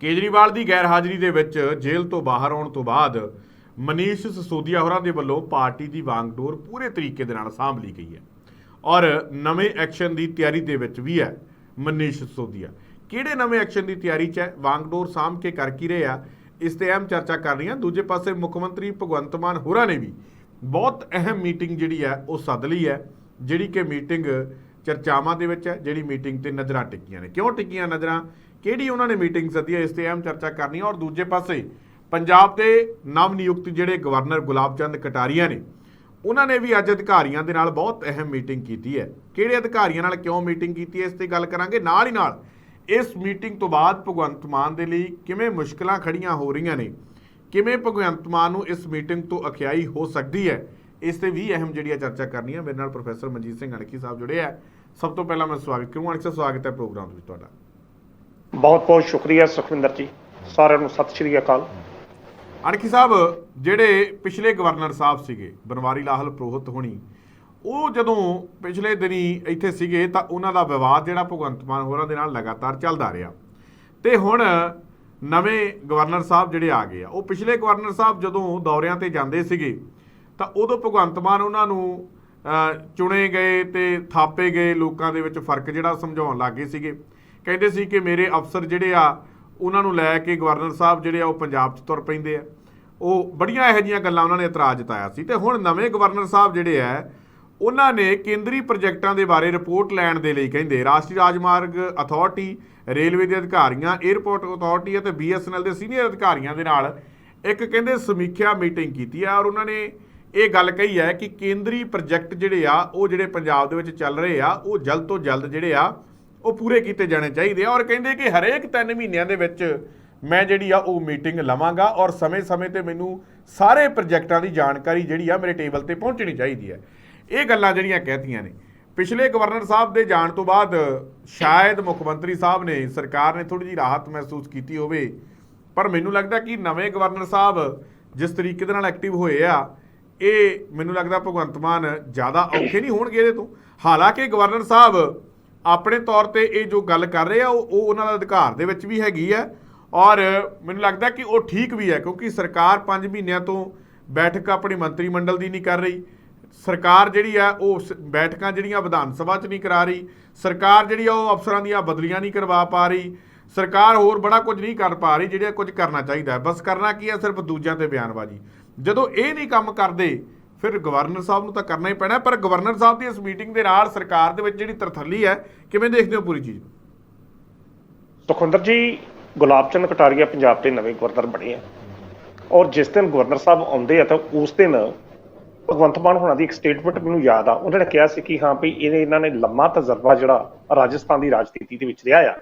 ਕੇਜਰੀਵਾਲ ਦੀ ਗੈਰ ਹਾਜ਼ਰੀ ਦੇ ਵਿੱਚ ਜੇਲ੍ਹ ਤੋਂ ਬਾਹਰ ਆਉਣ ਤੋਂ ਬਾਅਦ ਮਨੀਸ਼ ਸਸੋਦੀਆ ਹੋਰਾਂ ਦੇ ਵੱਲੋਂ ਪਾਰਟੀ ਦੀ ਵਾਂਗਡੋਰ ਪੂਰੇ ਤਰੀਕੇ ਦੇ ਨਾਲ ਸਾਂਭ ਲਈ ਗਈ ਹੈ। ਔਰ ਨਵੇਂ ਐਕਸ਼ਨ ਦੀ ਤਿਆਰੀ ਦੇ ਵਿੱਚ ਵੀ ਹੈ ਮਨੀਸ਼ ਸਸੋਦੀਆ। ਕਿਹੜੇ ਨਵੇਂ ਐਕਸ਼ਨ ਦੀ ਤਿਆਰੀ 'ਚ ਹੈ? ਵਾਂਗਡੋਰ ਸਾਂਭ ਕੇ ਕਰ ਕੀ ਰਹੇ ਆ? ਇਸ ਤੇ ਅਹਿਮ ਚਰਚਾ ਕਰ ਰਹੀਆਂ ਦੂਜੇ ਪਾਸੇ ਮੁੱਖ ਮੰਤਰੀ ਭਗਵੰਤ ਮਾਨ ਹੋਰਾਂ ਨੇ ਵੀ ਬਹੁਤ ਅਹਿਮ ਮੀਟਿੰਗ ਜਿਹੜੀ ਹੈ ਉਹ ਸੱਦ ਲਈ ਹੈ, ਜਿਹੜੀ ਕਿ ਮੀਟਿੰਗ ਚਰਚਾਵਾਂ ਦੇ ਵਿੱਚ ਹੈ, ਜਿਹੜੀ ਮੀਟਿੰਗ ਤੇ ਨਜ਼ਰਾਂ ਟਿੱਕੀਆਂ ਨੇ। ਕਿਉਂ ਟਿੱਕੀਆਂ ਨਜ਼ਰਾਂ? ਕਿਹੜੀ ਉਹਨਾਂ ਨੇ ਮੀਟਿੰਗ ਸੱਦੀ ਹੈ ਇਸ ਤੇ ਅਹਿਮ ਚਰਚਾ ਕਰਨੀ ਹੈ ਔਰ ਦੂਜੇ ਪਾਸੇ, ਪੰਜਾਬ ਦੇ ਨਵ ਨਿਯੁਕਤ ਜਿਹੜੇ ਗਵਰਨਰ ਗੁਲਾਬ ਚੰਦ ਕਟਾਰੀਆ ਨੇ, ਉਹਨਾਂ ਨੇ ਵੀ ਅੱਜ ਅਧਿਕਾਰੀਆਂ ਦੇ ਨਾਲ ਬਹੁਤ ਅਹਿਮ ਮੀਟਿੰਗ ਕੀਤੀ ਹੈ। ਕਿਹੜੇ ਅਧਿਕਾਰੀਆਂ ਨਾਲ ਕਿਉਂ ਮੀਟਿੰਗ ਕੀਤੀ ਹੈ, ਇਸ ਤੇ ਗੱਲ ਕਰਾਂਗੇ। ਨਾਲ ਹੀ ਨਾਲ, ਇਸ ਮੀਟਿੰਗ ਤੋਂ ਬਾਅਦ ਭਗਵੰਤ ਮਾਨ ਦੇ ਲਈ ਕਿਵੇਂ ਮੁਸ਼ਕਲਾਂ ਖੜੀਆਂ ਹੋ ਰਹੀਆਂ ਨੇ, ਕਿਵੇਂ ਭਗਵੰਤ ਮਾਨ ਨੂੰ ਇਸ ਮੀਟਿੰਗ ਤੋਂ ਅਖਿਆਈ ਹੋ ਸਕਦੀ ਹੈ, ਇਸ ਤੇ ਵੀ ਅਹਿਮ ਜਿਹੜੀ ਹੈ ਚਰਚਾ ਕਰਨੀ ਹੈ ਮੇਰੇ ਨਾਲ ਪ੍ਰੋਫੈਸਰ ਮਨਜੀਤ ਸਿੰਘ ਅਣਖੀ ਸਾਹਿਬ ਜੁੜੇ ਆ। ਸਭ ਤੋਂ ਪਹਿਲਾਂ ਮੈਂ ਸਵਾਗਤ ਕਰੂੰਗਾ। ਅਣਖੀ ਸਾਹਿਬ, ਸਵਾਗਤ ਹੈ ਪ੍ਰੋਗਰਾਮ ਵਿੱਚ ਤੁਹਾਡਾ। ਬਹੁਤ ਬਹੁਤ ਸ਼ੁਕਰੀਆ ਸੁਖਵਿੰਦਰ ਜੀ। ਸਾਰਿਆਂ ਨੂੰ ਸਤਿ ਸ਼੍ਰੀ ਅਕਾਲ। ਅਣਖੀ ਸਾਹਿਬ, ਜਿਹੜੇ ਪਿਛਲੇ ਗਵਰਨਰ ਸਾਹਿਬ ਸੀਗੇ, ਬਨਵਾਰੀ ਲਾਹਲ ਪ੍ਰੋਹਤ ਹੋਣੀ, ਉਹ ਜਦੋਂ ਪਿਛਲੇ ਦਿਨੀ ਇੱਥੇ ਸੀਗੇ, ਤਾਂ ਉਹਨਾਂ ਦਾ ਵਿਵਾਦ ਜਿਹੜਾ ਭਗਵੰਤ ਮਾਨ ਹੋਰਾਂ ਦੇ ਨਾਲ ਲਗਾਤਾਰ ਚੱਲਦਾ ਰਿਹਾ। ਤੇ ਹੁਣ ਨਵੇਂ ਗਵਰਨਰ ਸਾਹਿਬ ਜਿਹੜੇ ਆ ਗਏ ਆ, ਉਹ ਪਿਛਲੇ ਗਵਰਨਰ ਸਾਹਿਬ ਜਦੋਂ ਦੌਰਿਆਂ ਤੇ ਜਾਂਦੇ ਸੀਗੇ, ਤਾਂ ਉਦੋਂ ਭਗਵੰਤ ਮਾਨ ਉਹਨਾਂ ਨੂੰ ਚੁਣੇ ਗਏ ਤੇ ਥਾਪੇ ਗਏ, ਲੋਕਾਂ ਦੇ ਵਿੱਚ ਫ਼ਰਕ ਜਿਹੜਾ ਸਮਝਾਉਣ ਲੱਗੇ ਸੀਗੇ। ਕਹਿੰਦੇ ਸੀ ਕਿ ਮੇਰੇ ਅਫਸਰ ਜਿਹੜੇ ਆ, ਉਹਨਾਂ ਨੂੰ ਲੈ ਕੇ ਗਵਰਨਰ ਸਾਹਿਬ ਜਿਹੜੇ ਆ, ਉਹ ਪੰਜਾਬ 'ਚ ਤੁਰ ਪੈਂਦੇ ਆ। ਉਹ ਬੜੀਆਂ ਇਹੋ ਜਿਹੀਆਂ ਗੱਲਾਂ ਉਹਨਾਂ ਨੇ ਇਤਰਾਜ਼ ਜਤਾਇਆ ਸੀ। ਤੇ ਹੁਣ ਨਵੇਂ ਗਵਰਨਰ ਸਾਹਿਬ ਜਿਹੜੇ ਆ, ਉਹਨਾਂ ਨੇ ਕੇਂਦਰੀ ਪ੍ਰੋਜੈਕਟਾਂ ਦੇ ਬਾਰੇ ਰਿਪੋਰਟ ਲੈਣ ਦੇ ਲਈ ਕਹਿੰਦੇ, ਰਾਸ਼ਟਰੀ ਰਾਜਮਾਰਗ ਅਥਾਰਟੀ, ਰੇਲਵੇ ਦੇ ਅਧਿਕਾਰੀਆਂ 에ਅਰਪੋਰਟ ਅਥਾਰਟੀ ਅਤੇ ਬੀਐਸਐਨਐਲ ਦੇ ਸੀਨੀਅਰ ਅਧਿਕਾਰੀਆਂ ਦੇ ਨਾਲ ਇੱਕ ਕਹਿੰਦੇ ਸਮੀਖਿਆ ਮੀਟਿੰਗ ਕੀਤੀ ਆ। ਔਰ ਉਹਨਾਂ ਨੇ ਇਹ ਗੱਲ ਕਹੀ ਹੈ ਕਿ ਕੇਂਦਰੀ ਪ੍ਰੋਜੈਕਟ ਜਿਹੜੇ ਆ, ਉਹ ਜਿਹੜੇ ਪੰਜਾਬ ਦੇ ਵਿੱਚ ਚੱਲ ਰਹੇ ਆ, ਉਹ ਜਲਦ ਤੋਂ ਜਲਦ ਜਿਹੜੇ ਆ ਉਹ ਪੂਰੇ ਕੀਤੇ ਜਾਣੇ ਚਾਹੀਦੇ ਆ ਔਰ ਕਹਿੰਦੇ ਕਿ ਹਰੇਕ 3 ਮਹੀਨਿਆਂ ਦੇ ਵਿੱਚ ਮੈਂ ਜਿਹੜੀ ਆ ਉਹ ਮੀਟਿੰਗ ਲਵਾਂਗਾ ਔਰ ਸਮੇਂ-ਸਮੇਂ ਤੇ ਮੈਨੂੰ ਸਾਰੇ ਪ੍ਰੋਜੈਕਟਾਂ ਦੀ ਜਾਣਕਾਰੀ ਜਿਹੜੀ ਆ ਮੇਰੇ ਟੇਬਲ ਤੇ ਪਹੁੰਚਣੀ ਚਾਹੀਦੀ ਹੈ। ਇਹ ਗੱਲਾਂ ਜਿਹੜੀਆਂ ਕਹਿਤੀਆਂ ਨੇ। ਪਿਛਲੇ ਗਵਰਨਰ ਸਾਹਿਬ ਦੇ ਜਾਣ ਤੋਂ ਬਾਅਦ ਸ਼ਾਇਦ ਮੁੱਖ ਮੰਤਰੀ ਸਾਹਿਬ ਨੇ, ਸਰਕਾਰ ਨੇ ਥੋੜੀ ਜਿਹੀ ਰਾਹਤ ਮਹਿਸੂਸ ਕੀਤੀ ਹੋਵੇ, ਪਰ ਮੈਨੂੰ ਲੱਗਦਾ ਕਿ ਨਵੇਂ ਗਵਰਨਰ ਸਾਹਿਬ ਜਿਸ ਤਰੀਕੇ ਦੇ ਨਾਲ ਐਕਟਿਵ ਹੋਏ ਆ, ਇਹ ਮੈਨੂੰ ਲੱਗਦਾ ਭਗਵੰਤ ਮਾਨ ਜ਼ਿਆਦਾ ਔਖੇ ਨਹੀਂ ਹੋਣਗੇ ਇਹਦੇ ਤੋਂ। ਹਾਲਾਂਕਿ ਗਵਰਨਰ ਸਾਹਿਬ ਆਪਣੇ ਤੌਰ ਤੇ ਇਹ ਜੋ ਗੱਲ ਕਰ ਰਹੇ ਆ, ਉਹ ਉਹ ਉਹਨਾਂ ਦਾ ਅਧਿਕਾਰ ਦੇ ਵਿੱਚ ਵੀ ਹੈਗੀ ਹੈ ਔਰ ਮੈਨੂੰ ਲੱਗਦਾ ਕਿ ਉਹ ਠੀਕ ਵੀ ਹੈ ਕਿਉਂਕਿ ਸਰਕਾਰ 5 ਮਹੀਨਿਆਂ ਤੋਂ ਬੈਠਕ ਆਪਣੀ ਮੰਤਰੀ ਮੰਡਲ ਦੀ ਨਹੀਂ ਕਰ ਰਹੀ। ਸਰਕਾਰ ਜਿਹੜੀ ਆ, ਉਹ ਸ- ਬੈਠਕਾਂ ਜਿਹੜੀਆਂ ਵਿਧਾਨ ਸਭਾ 'ਚ ਨਹੀਂ ਕਰਾ ਰਹੀ। ਸਰਕਾਰ ਜਿਹੜੀ ਆ, ਉਹ ਅਫਸਰਾਂ ਦੀਆਂ ਬਦਲੀਆਂ ਨਹੀਂ ਕਰਵਾ ਪਾ ਰਹੀ। ਸਰਕਾਰ ਹੋਰ ਬੜਾ ਕੁਝ ਨਹੀਂ ਕਰ ਪਾ ਰਹੀ ਜਿਹੜਾ ਕੁਝ ਕਰਨਾ ਚਾਹੀਦਾ। ਬਸ ਕਰਨਾ ਕੀ ਹੈ ਸਿਰਫ ਦੂਜਿਆਂ ਤੇ ਬਿਆਨਬਾਜ਼ੀ। ਜਦੋਂ ਇਹ ਨਹੀਂ ਕੰਮ ਕਰਦੇ ਫਿਰ ਗਵਰਨਰ ਸਾਹਿਬ ਨੂੰ ਤਾਂ ਕਰਨਾ ਹੀ ਪੈਣਾ, ਪਰ ਗਵਰਨਰ ਸਾਹਿਬ ਦੀ ਇਸ ਮੀਟਿੰਗ ਦੇ ਨਾਲ ਸਰਕਾਰ ਦੇ ਵਿੱਚ ਜਿਹੜੀ ਤਰਥੱਲੀ ਹੈ, ਕਿਵੇਂ ਦੇਖਦੇ ਹੋ ਪੂਰੀ ਚੀਜ਼ ਨੂੰ? ਸੁਖਵਿੰਦਰ ਜੀ, ਗੁਲਾਬ ਚੰਦ ਕਟਾਰੀਆ ਪੰਜਾਬ ਦੇ ਨਵੇਂ ਗਵਰਨਰ ਬਣੇ ਆ। ਔਰ ਜਿਸ ਦਿਨ ਗਵਰਨਰ ਸਾਹਿਬ ਆਉਂਦੇ ਆ, ਤਾਂ ਉਸ ਦਿਨ ਭਗਵੰਤ ਮਾਨ ਹੋਣਾ ਦੀ ਇੱਕ ਸਟੇਟਮੈਂਟ ਮੈਨੂੰ ਯਾਦ ਆ। ਉਹਨਾਂ ਨੇ ਕਿਹਾ ਸੀ ਕਿ ਹਾਂ ਵੀ ਇਹਨੇ ਇਹਨਾਂ ਨੇ ਲੰਮਾ ਤਜਰਬਾ ਜਿਹੜਾ ਰਾਜਸਥਾਨ ਦੀ ਰਾਜਨੀਤੀ ਦੇ ਵਿੱਚ ਰਿਹਾ ਆ।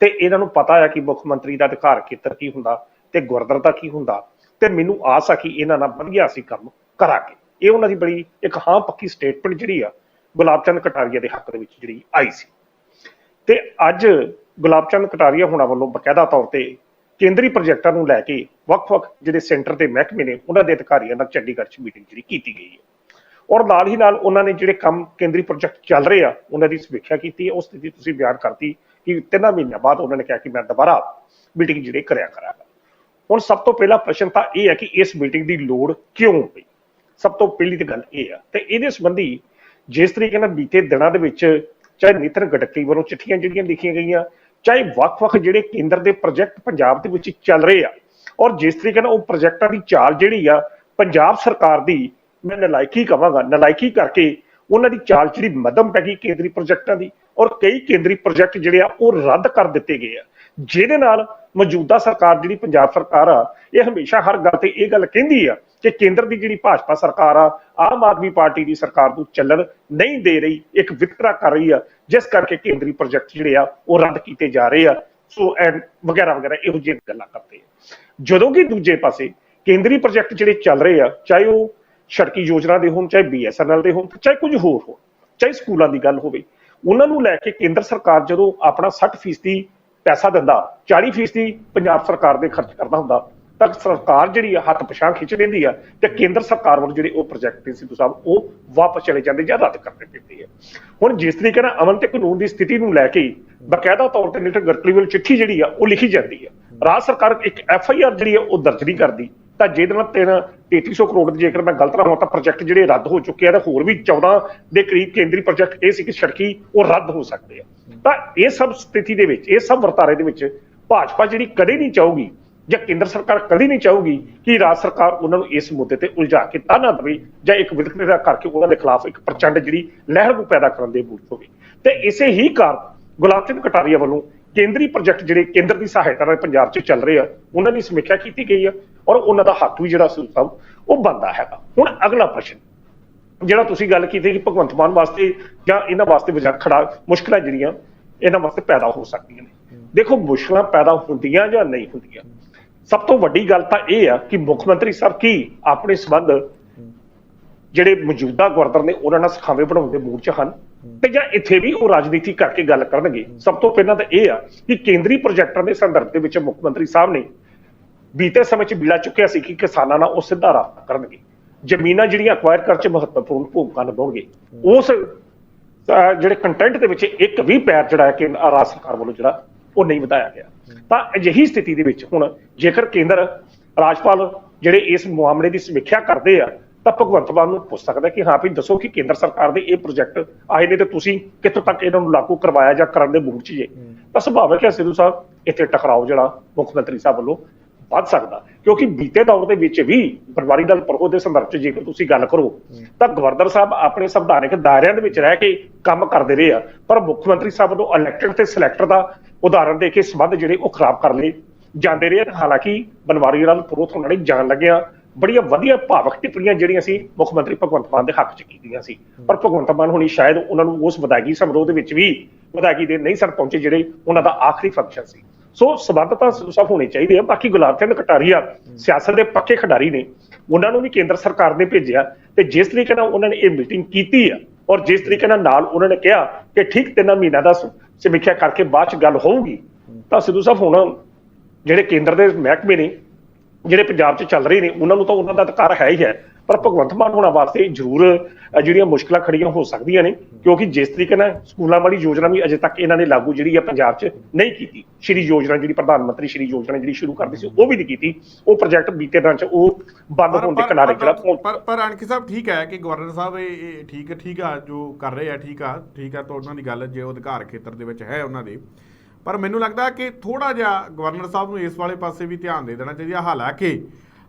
ਤੇ ਇਹਨਾਂ ਨੂੰ ਪਤਾ ਆ ਕਿ ਮੁੱਖ ਮੰਤਰੀ ਦਾ ਅਧਿਕਾਰ ਖੇਤਰ ਕੀ ਹੁੰਦਾ ਤੇ ਗਵਰਨਰ ਦਾ ਕੀ ਹੁੰਦਾ। ਤੇ ਮੈਨੂੰ ਆਸ ਆ ਕਿ ਇਹਨਾਂ ਨਾਲ ਵਧੀਆ ਅਸੀਂ ਕੰਮ ਕਰਾਂਗੇ। ਇਹ ਉਹਨਾਂ ਦੀ ਬੜੀ ਇੱਕ ਹਾਂ ਪੱਕੀ ਸਟੇਟਮੈਂਟ ਜਿਹੜੀ ਆ ਗੁਲਾਬ ਚੰਦ ਕਟਾਰੀਆ ਦੇ ਹੱਕ ਦੇ ਵਿੱਚ ਜਿਹੜੀ ਆਈ ਸੀ। ਤੇ ਅੱਜ ਗੁਲਾਬ ਚੰਦ ਕਟਾਰੀਆ ਹੋਣਾ ਵੱਲੋਂ ਬਕਾਇਦਾ ਤੌਰ ਤੇ ਕੇਂਦਰੀ ਪ੍ਰੋਜੈਕਟਾਂ ਨੂੰ ਲੈ ਕੇ ਵੱਖ-ਵੱਖ ਜਿਹੜੇ ਸੈਂਟਰ ਦੇ ਮਹਿਕਮੇ ਨੇ, ਉਹਨਾਂ ਦੇ ਅਧਿਕਾਰੀਆਂ ਨਾਲ ਚੰਡੀਗੜ੍ਹ 'ਚ ਮੀਟਿੰਗ ਜਿਹੜੀ ਕੀਤੀ ਗਈ ਹੈ। ਔਰ ਨਾਲ ਹੀ ਨਾਲ ਉਹਨਾਂ ਨੇ ਜਿਹੜੇ ਕੰਮ ਕੇਂਦਰੀ ਪ੍ਰੋਜੈਕਟ ਚੱਲ ਰਹੇ ਆ, ਉਹਨਾਂ ਦੀ ਸਮੀਖਿਆ ਕੀਤੀ ਹੈ ਉਸ ਦੀ ਤੁਸੀਂ ਬਿਆਨ ਕਰਤੀ ਕਿ ਤਿੰਨਾਂ ਮਹੀਨਿਆਂ ਬਾਅਦ ਉਹਨਾਂ ਨੇ ਕਿਹਾ ਕਿ ਮੈਂ ਦੁਬਾਰਾ ਮੀਟਿੰਗ ਜਿਹੜੀ ਕਰਿਆ ਕਰਾਂਗਾ। ਹੁਣ ਸਭ ਤੋਂ ਪਹਿਲਾ ਪ੍ਰਸ਼ਨ ਤਾਂ ਇਹ ਹੈ ਕਿ ਇਸ ਮੀਟਿੰਗ ਦੀ ਲੋੜ ਕਿਉਂ ਪਈ ਸਭ ਤੋਂ ਪਹਿਲੀ ਤਾਂ ਗੱਲ ਇਹ ਆ, ਤੇ ਇਹਦੇ ਸੰਬੰਧੀ ਜਿਸ ਤਰੀਕੇ ਨਾਲ ਬੀਤੇ ਦਿਨਾਂ ਦੇ ਵਿੱਚ ਚਾਹੇ ਨਿਤਨ ਗਡਕਰੀ ਵੱਲੋਂ ਚਿੱਠੀਆਂ ਜਿਹੜੀਆਂ ਲਿਖੀਆਂ ਗਈਆਂ, ਚਾਹੇ ਵੱਖ-ਵੱਖ ਜਿਹੜੇ ਕੇਂਦਰ ਦੇ ਪ੍ਰੋਜੈਕਟ ਪੰਜਾਬ ਦੇ ਵਿੱਚ ਚੱਲ ਰਹੇ ਆ, ਔਰ ਜਿਸ ਤਰੀਕੇ ਨਾਲ ਉਹ ਪ੍ਰੋਜੈਕਟਾਂ ਦੀ ਚਾਲ ਜਿਹੜੀ ਆ, ਪੰਜਾਬ ਸਰਕਾਰ ਦੀ, ਮੈਂ ਨਲਾਇਕੀ ਕਹਾਂਗਾ, ਨਲਾਇਕੀ ਕਰਕੇ ਉਹਨਾਂ ਦੀ ਚਾਲ ਜਿਹੜੀ ਮਦਮ ਪੈ ਗਈ ਕੇਂਦਰੀ ਪ੍ਰੋਜੈਕਟਾਂ ਦੀ ਔਰ ਕਈ ਕੇਂਦਰੀ ਪ੍ਰੋਜੈਕਟ ਜਿਹੜੇ ਆ, ਉਹ ਰੱਦ ਕਰ ਦਿੱਤੇ ਗਏ ਆ। ਜਿਹਦੇ ਨਾਲ ਮੌਜੂਦਾ ਸਰਕਾਰ ਜਿਹੜੀ ਪੰਜਾਬ ਸਰਕਾਰ ਆ, ਇਹ ਹਮੇਸ਼ਾ ਹਰ ਗੱਲ ਤੇ ਇਹ ਗੱਲ ਕਹਿੰਦੀ ਆ ਕਿ ਕੇਂਦਰ ਦੀ ਜਿਹੜੀ ਭਾਜਪਾ ਸਰਕਾਰ ਆ, ਆਮ ਆਦਮੀ ਪਾਰਟੀ ਦੀ ਸਰਕਾਰ ਨੂੰ ਚੱਲਣ ਨਹੀਂ ਦੇ ਰਹੀ, ਇੱਕ ਵਿਤਕਰਾ ਕਰ ਰਹੀ ਆ, ਜਿਸ ਕਰਕੇ ਕੇਂਦਰੀ ਪ੍ਰੋਜੈਕਟ ਜਿਹੜੇ ਆ, ਉਹ ਰੱਦ ਕੀਤੇ ਜਾ ਰਹੇ ਆ। ਸੋ ਐਂਡ ਵਗੈਰਾ ਵਗੈਰਾ, ਇਹੋ ਜਿਹੀਆਂ ਗੱਲਾਂ ਕਰਦੇ ਆ। ਜਦੋਂ ਕਿ ਦੂਜੇ ਪਾਸੇ ਕੇਂਦਰੀ ਪ੍ਰੋਜੈਕਟ ਜਿਹੜੇ ਚੱਲ ਰਹੇ ਆ, ਚਾਹੇ ਉਹ ਸੜਕੀ ਯੋਜਨਾ ਦੇ ਹੋਣ, ਚਾਹੇ ਬੀਐਸਐਨਐਲ ਦੇ ਹੋਣ, ਚਾਹੇ ਕੁਝ ਹੋਰ ਹੋਣ, ਚਾਹੇ ਸਕੂਲਾਂ ਦੀ ਗੱਲ ਹੋਵੇ ਉਹਨਾਂ ਨੂੰ ਲੈ ਕੇ ਕੇਂਦਰ ਸਰਕਾਰ ਜਦੋਂ ਆਪਣਾ 60% ਪੈਸਾ ਦਿੰਦਾ 40% ਪੰਜਾਬ ਸਰਕਾਰ ਦੇ ਖਰਚ ਕਰਦਾ ਹੁੰਦਾ, ਤਾਂ ਸਰਕਾਰ ਜਿਹੜੀ ਆ ਹੱਥ ਪਛਾਣ ਖਿੱਚ ਲੈਂਦੀ ਆ ਤੇ ਕੇਂਦਰ ਸਰਕਾਰ ਵੱਲ ਜਿਹੜੇ ਉਹ ਪ੍ਰੋਜੈਕਟ ਸੀ ਸਾਹਿਬ, ਉਹ ਵਾਪਸ ਚਲੇ ਜਾਂਦੇ ਜਾਂ ਰੱਦ ਕਰਨੇ ਪੈਂਦੇ ਆ। ਹੁਣ ਜਿਸ ਤਰੀਕੇ ਨਾਲ ਅਮਨ ਤੇ ਕਾਨੂੰਨ ਦੀ ਸਥਿਤੀ ਨੂੰ ਲੈ ਕੇ ਬਕਾਇਦਾ ਤੌਰ ਤੇ ਨਿਟਰ ਗਡਕਰੀ ਵੱਲ ਚਿੱਠੀ ਜਿਹੜੀ ਆ, ਉਹ ਲਿਖੀ ਜਾਂਦੀ ਆ। ਰਾਜ ਸਰਕਾਰ ਇੱਕ ਐਫ ਆਈ ਆਰ ਜਿਹੜੀ ਹੈ ਉਹ ਦਰਜ ਨਹੀਂ ਕਰਦੀ। ਤਾਂ ਜਿਹਦੇ ਨਾਲ ਤਿੰਨ 3300 ਕਰੋੜ ਦੇ ਜੇਕਰ ਮੈਂ ਗਲਤ ਨਾ ਹੋਵਾਂ ਤਾਂ ਪ੍ਰੋਜੈਕਟ ਜਿਹੜੇ ਰੱਦ ਹੋ ਚੁੱਕੇ ਆ ਤੇ ਹੋਰ ਵੀ 14 ਦੇ ਕਰੀਬ ਕੇਂਦਰੀ ਪ੍ਰੋਜੈਕਟ ਇਹ ਸੀ ਕਿ ਸੜਕੀ ਉਹ ਰੱਦ ਹੋ ਸਕਦੇ ਆ। ਤਾਂ ਇਹ ਸਭ ਸਥਿਤੀ ਦੇ ਵਿੱਚ, ਇਹ ਸਭ ਵਰਤਾਰੇ ਦੇ ਵਿੱਚ ਭਾਜਪਾ ਜਿਹੜੀ ਕਦੇ ਨਹੀਂ ਚਾਹੂਗੀ ਜਾਂ ਕੇਂਦਰ ਸਰਕਾਰ ਕਦੇ ਨਹੀਂ ਚਾਹੂਗੀ ਕਿ ਰਾਜ ਸਰਕਾਰ ਉਹਨਾਂ ਨੂੰ ਇਸ ਮੁੱਦੇ ਤੇ ਉਲਝਾ ਕੇ ਤਾਨਾ ਦੇਵੇ ਜਾਂ ਇੱਕ ਵਿਤਕਰਾ ਕਰਕੇ ਉਹਨਾਂ ਦੇ ਖਿਲਾਫ ਇੱਕ ਪ੍ਰਚੰਡ ਜਿਹੜੀ ਲਹਿਰ ਨੂੰ ਪੈਦਾ ਕਰਨ ਦੇ ਮੂਡ ਹੋਵੇ। ਤੇ ਇਸੇ ਹੀ ਕਾਰਨ ਗੁਲਾਬ ਚੰਦ ਕਟਾਰੀਆ ਵੱਲੋਂ ਕੇਂਦਰੀ ਪ੍ਰੋਜੈਕਟ ਜਿਹੜੇ ਕੇਂਦਰ ਦੀ ਸਹਾਇਤਾ ਨਾਲ ਪੰਜਾਬ 'ਚ ਚੱਲ ਰਹੇ ਆ, ਉਹਨਾਂ ਦੀ ਸਮੀਖਿਆ ਕੀਤੀ ਗਈ ਆ। ਔਰ ਉਹਨਾਂ ਦਾ ਹੱਕ ਵੀ ਜਿਹੜਾ ਸਭ, ਉਹ ਬੰਦਾ ਹੈਗਾ। ਹੁਣ ਅਗਲਾ ਪ੍ਰਸ਼ਨ, ਜਿਹੜਾ ਤੁਸੀਂ ਗੱਲ ਕੀਤੀ ਕਿ ਭਗਵੰਤ ਮਾਨ ਵਾਸਤੇ ਜਾਂ ਇਹਨਾਂ ਵਾਸਤੇ ਵਜਾ ਖੜਾ, ਮੁਸ਼ਕਲਾਂ ਜਿਹੜੀਆਂ, ਇਹਨਾਂ ਵਾਸਤੇ ਪੈਦਾ ਹੋ ਸਕਦੀਆਂ ਨੇ। ਦੇਖੋ, ਮੁਸ਼ਕਲਾਂ ਪੈਦਾ ਹੁੰਦੀਆਂ ਜਾਂ ਨਹੀਂ ਹੁੰਦੀਆਂ। ਸਭ ਤੋਂ ਵੱਡੀ ਗੱਲ ਤਾਂ ਇਹ ਆ ਕਿ ਮੁੱਖ ਮੰਤਰੀ ਸਾਹਿਬ ਕੀ ਆਪਣੇ ਸਬੰਧ ਜਿਹੜੇ ਮੌਜੂਦਾ ਗਵਰਨਰ ਨੇ, ਉਹਨਾਂ ਨਾਲ ਸਖਾਵੇ ਬਣਾਉਣ ਦੇ ਮੂਡ 'ਚ ਹਨ ਤੇ ਜਾਂ ਇੱਥੇ ਵੀ ਉਹ ਰਾਜਨੀਤੀ ਕਰਕੇ ਗੱਲ ਕਰਨਗੇ। ਸਭ ਤੋਂ ਪਹਿਲਾਂ ਤਾਂ ਇਹ ਆ ਕਿ ਕੇਂਦਰੀ ਪ੍ਰੋਜੈਕਟਾਂ ਦੇ ਸੰਦਰਭ ਦੇ ਵਿੱਚ ਮੁੱਖ ਮੰਤਰੀ ਸਾਹਿਬ ਨੇ ਬੀਤੇ ਸਮੇਂ 'ਚ ਬਿਲਾ ਚੁੱਕਿਆ ਸੀ ਕਿ ਕਿਸਾਨਾਂ ਨਾਲ ਉਹ ਸਿੱਧਾ ਰਾਬਤਾ ਕਰਨਗੇ। ਜ਼ਮੀਨਾਂ ਜਿਹੜੀਆਂ ਅਕਵਾਇਰ ਕਰਨ 'ਚ ਮਹੱਤਵਪੂਰਨ ਭੂਮਿਕਾ ਨਿਭਾਉਣਗੇ। ਉਸ ਜਿਹੜੇ ਕੰਟੈਂਟ ਦੇ ਵਿੱਚ ਇੱਕ ਵੀ ਪੈਰ ਜਿਹੜਾ ਹੈ ਕਿ ਰਾਜ ਸਰਕਾਰ ਵੱਲੋਂ ਜਿਹੜਾ ਉਹ ਨਹੀਂ ਵਧਾਇਆ ਗਿਆ। ਤਾਂ ਅਜਿਹੀ ਸਥਿਤੀ ਦੇ ਵਿੱਚ ਹੁਣ ਜੇਕਰ ਕੇਂਦਰ, ਰਾਜਪਾਲ ਜਿਹੜੇ ਇਸ ਮਾਮਲੇ ਦੀ ਸਮੀਖਿਆ ਕਰਦੇ ਆ, ਤਾਂ ਭਗਵੰਤ ਮਾਨ ਨੂੰ ਪੁੱਛ ਸਕਦਾ ਕਿ ਹਾਂ ਵੀ ਦੱਸੋ ਕਿ ਕੇਂਦਰ ਸਰਕਾਰ ਦੇ ਇਹ ਪ੍ਰੋਜੈਕਟ ਆਏ ਨੇ ਤੇ ਤੁਸੀਂ ਕਿੱਥੋਂ ਤੱਕ ਇਹਨਾਂ ਨੂੰ ਲਾਗੂ ਕਰਵਾਇਆ ਜਾਂ ਕਰਨ ਦੇ ਮੂਡ 'ਚ ਜੇ ਤਾਂ ਸੁਭਾਵਿਕ ਹੈ ਸਿੱਧੂ ਸਾਹਿਬ, ਇੱਥੇ ਟਕਰਾਓ ਜਿਹੜਾ ਮੁੱਖ ਮੰਤਰੀ ਸਾਹਿਬ ਵੱਲੋਂ ਵੱਧ ਸਕਦਾ। ਕਿਉਂਕਿ ਬੀਤੇ ਦੌਰ ਦੇ ਵਿੱਚ ਵੀ ਪਰਿਵਾਰੀ ਦਲ ਪ੍ਰੋ ਦੇ ਸੰਦਰਭ 'ਚ ਜੇਕਰ ਤੁਸੀਂ ਗੱਲ ਕਰੋ ਤਾਂ ਗਵਰਨਰ ਸਾਹਿਬ ਆਪਣੇ ਸੰਵਿਧਾਨਕ ਦਾਇਰਿਆਂ ਦੇ ਵਿੱਚ ਰਹਿ ਕੇ ਕੰਮ ਕਰਦੇ ਰਹੇ ਆ। ਪਰ ਮੁੱਖ ਮੰਤਰੀ ਸਾਹਿਬ ਵੱਲੋਂ ਇਲੈਕਟਡ ਤੇ ਸਿਲੈਕਟਰ ਦਾ ਉਦਾਹਰਣ ਦੇ ਕੇ ਸੰਬੰਧ ਜਿਹੜੇ ਉਹ ਖਰਾਬ ਕਰ ਲਏ। ਜਾਂਦੇ ਰਹੇ ਹਾਲਾਂਕਿ ਬਨਵਾਰੀ ਦਲ ਪ੍ਰੋ ਤੋਂ ਨਹੀਂ ਜਾਣ ਲੱਗਿਆ। ਬੜੀਆਂ ਵਧੀਆ ਭਾਵਕ ਟਿੱਪਣੀਆਂ ਜਿਹੜੀਆਂ ਸੀ ਮੁੱਖ ਮੰਤਰੀ ਭਗਵੰਤ ਮਾਨ ਦੇ ਹੱਕ 'ਚ ਕੀਤੀਆਂ ਸੀ। ਪਰ ਭਗਵੰਤ ਮਾਨ ਹੁਣੀ ਸ਼ਾਇਦ ਉਹਨਾਂ ਨੂੰ ਉਸ ਵਿਦਾਇਗੀ ਸਮਾਰੋਹ ਦੇ ਵਿੱਚ ਵੀ ਵਿਦਾਇਗੀ ਦੇ ਨਹੀਂ ਸਨ ਪਹੁੰਚੇ ਜਿਹੜੇ ਉਹਨਾਂ ਦਾ ਆਖਰੀ ਫੰਕਸ਼ਨ ਸੀ। ਸੋ ਸਬੰਧ ਤਾਂ ਸਭ ਹੋਣੇ ਚਾਹੀਦੇ ਆ ਬਾਕੀ ਗੁਲਾਬ ਚੰਦ ਕਟਾਰੀਆ ਸਿਆਸਤ ਦੇ ਪੱਕੇ ਖਿਡਾਰੀ ਨੇ ਉਹਨਾਂ ਨੂੰ ਵੀ ਕੇਂਦਰ ਸਰਕਾਰ ਨੇ ਭੇਜਿਆ ਤੇ ਜਿਸ ਤਰੀਕੇ ਨਾਲ ਉਹਨਾਂ ਨੇ ਇਹ ਮੀਟਿੰਗ ਕੀਤੀ ਆ ਔਰ ਜਿਸ ਤਰੀਕੇ ਨਾਲ ਨਾਲ ਉਹਨਾਂ ਨੇ ਕਿਹਾ ਕਿ ਠੀਕ ਤਿੰਨ ਮਹੀਨਾ ਦਾ ਸਮੀਖਿਆ ਕਰਕੇ ਬਾਅਦ ਚ ਗੱਲ ਹੋਊਗੀ ਤਾਂ ਸਿੱਧੂ ਸਾਹਿਬ ਹੁਣ ਜਿਹੜੇ ਕੇਂਦਰ ਦੇ ਮਹਿਕਮੇ ਨੇ ਜਿਹੜੇ ਪੰਜਾਬ 'ਚ ਚੱਲ ਰਹੇ ਨੇ ਉਹਨਾਂ ਨੂੰ ਤਾਂ ਉਹਨਾਂ ਦਾ ਅਧਿਕਾਰ ਹੈ ਹੀ ਹੈ। ਪਰ ਭਗਵੰਤ ਮਾਨ ਹੋਣਾ ਵਾਸਤੇ ਜ਼ਰੂਰ ਜਿਹੜੀਆਂ ਮੁਸ਼ਕਲਾਂ ਖੜੀਆਂ ਹੋ ਸਕਦੀਆਂ ਨੇ ਕਿਉਂਕਿ ਜਿਸ ਤਰੀਕੇ ਨਾਲ ਸਕੂਲਾਂ ਵਾਲੀ ਯੋਜਨਾ ਵੀ ਅਜੇ ਤੱਕ ਇਹਨਾਂ ਨੇ ਲਾਗੂ ਜਿਹੜੀ ਹੈ ਪੰਜਾਬ 'ਚ ਨਹੀਂ ਕੀਤੀ। ਸ਼੍ਰੀ ਯੋਜਨਾ ਜਿਹੜੀ ਪ੍ਰਧਾਨ ਮੰਤਰੀ ਸ਼੍ਰੀ ਯੋਜਨਾ ਜਿਹੜੀ ਸ਼ੁਰੂ ਕਰਦੀ ਸੀ ਉਹ ਵੀ ਨਹੀਂ ਕੀਤੀ। ਉਹ ਪ੍ਰੋਜੈਕਟ ਬੀਤੇ ਦਿਨ 'ਚ ਉਹ ਬੰਦ ਹੋਣ ਦੇ ਕਿਨਾਰੇ ਜਿਹੜਾ ਪਰ ਪਰ ਅਣਖੀ ਸਾਹਿਬ ਠੀਕ ਹੈ ਕਿ ਗਵਰਨਰ ਸਾਹਿਬ ਇਹ ਠੀਕ ਠੀਕ ਆ ਜੋ ਕਰ ਰਹੇ ਆ ਠੀਕ ਆ ਠੀਕ ਆ ਤਾਂ ਉਹਨਾਂ ਦੀ ਗੱਲ ਜੇ ਉਹ ਅਧਿਕਾਰ ਖੇਤਰ ਦੇ ਵਿੱਚ ਹੈ ਉਹਨਾਂ ਦੇ। ਪਰ ਮੈਨੂੰ ਲੱਗਦਾ ਕਿ ਥੋੜਾ ਜਿਹਾ ਗਵਰਨਰ ਸਾਹਿਬ ਨੂੰ ਇਸ ਵਾਲੇ ਪਾਸੇ ਵੀ ਧਿਆਨ ਦੇ ਦੇਣਾ ਚਾਹੀਦਾ। ਹਾਲਾਂਕਿ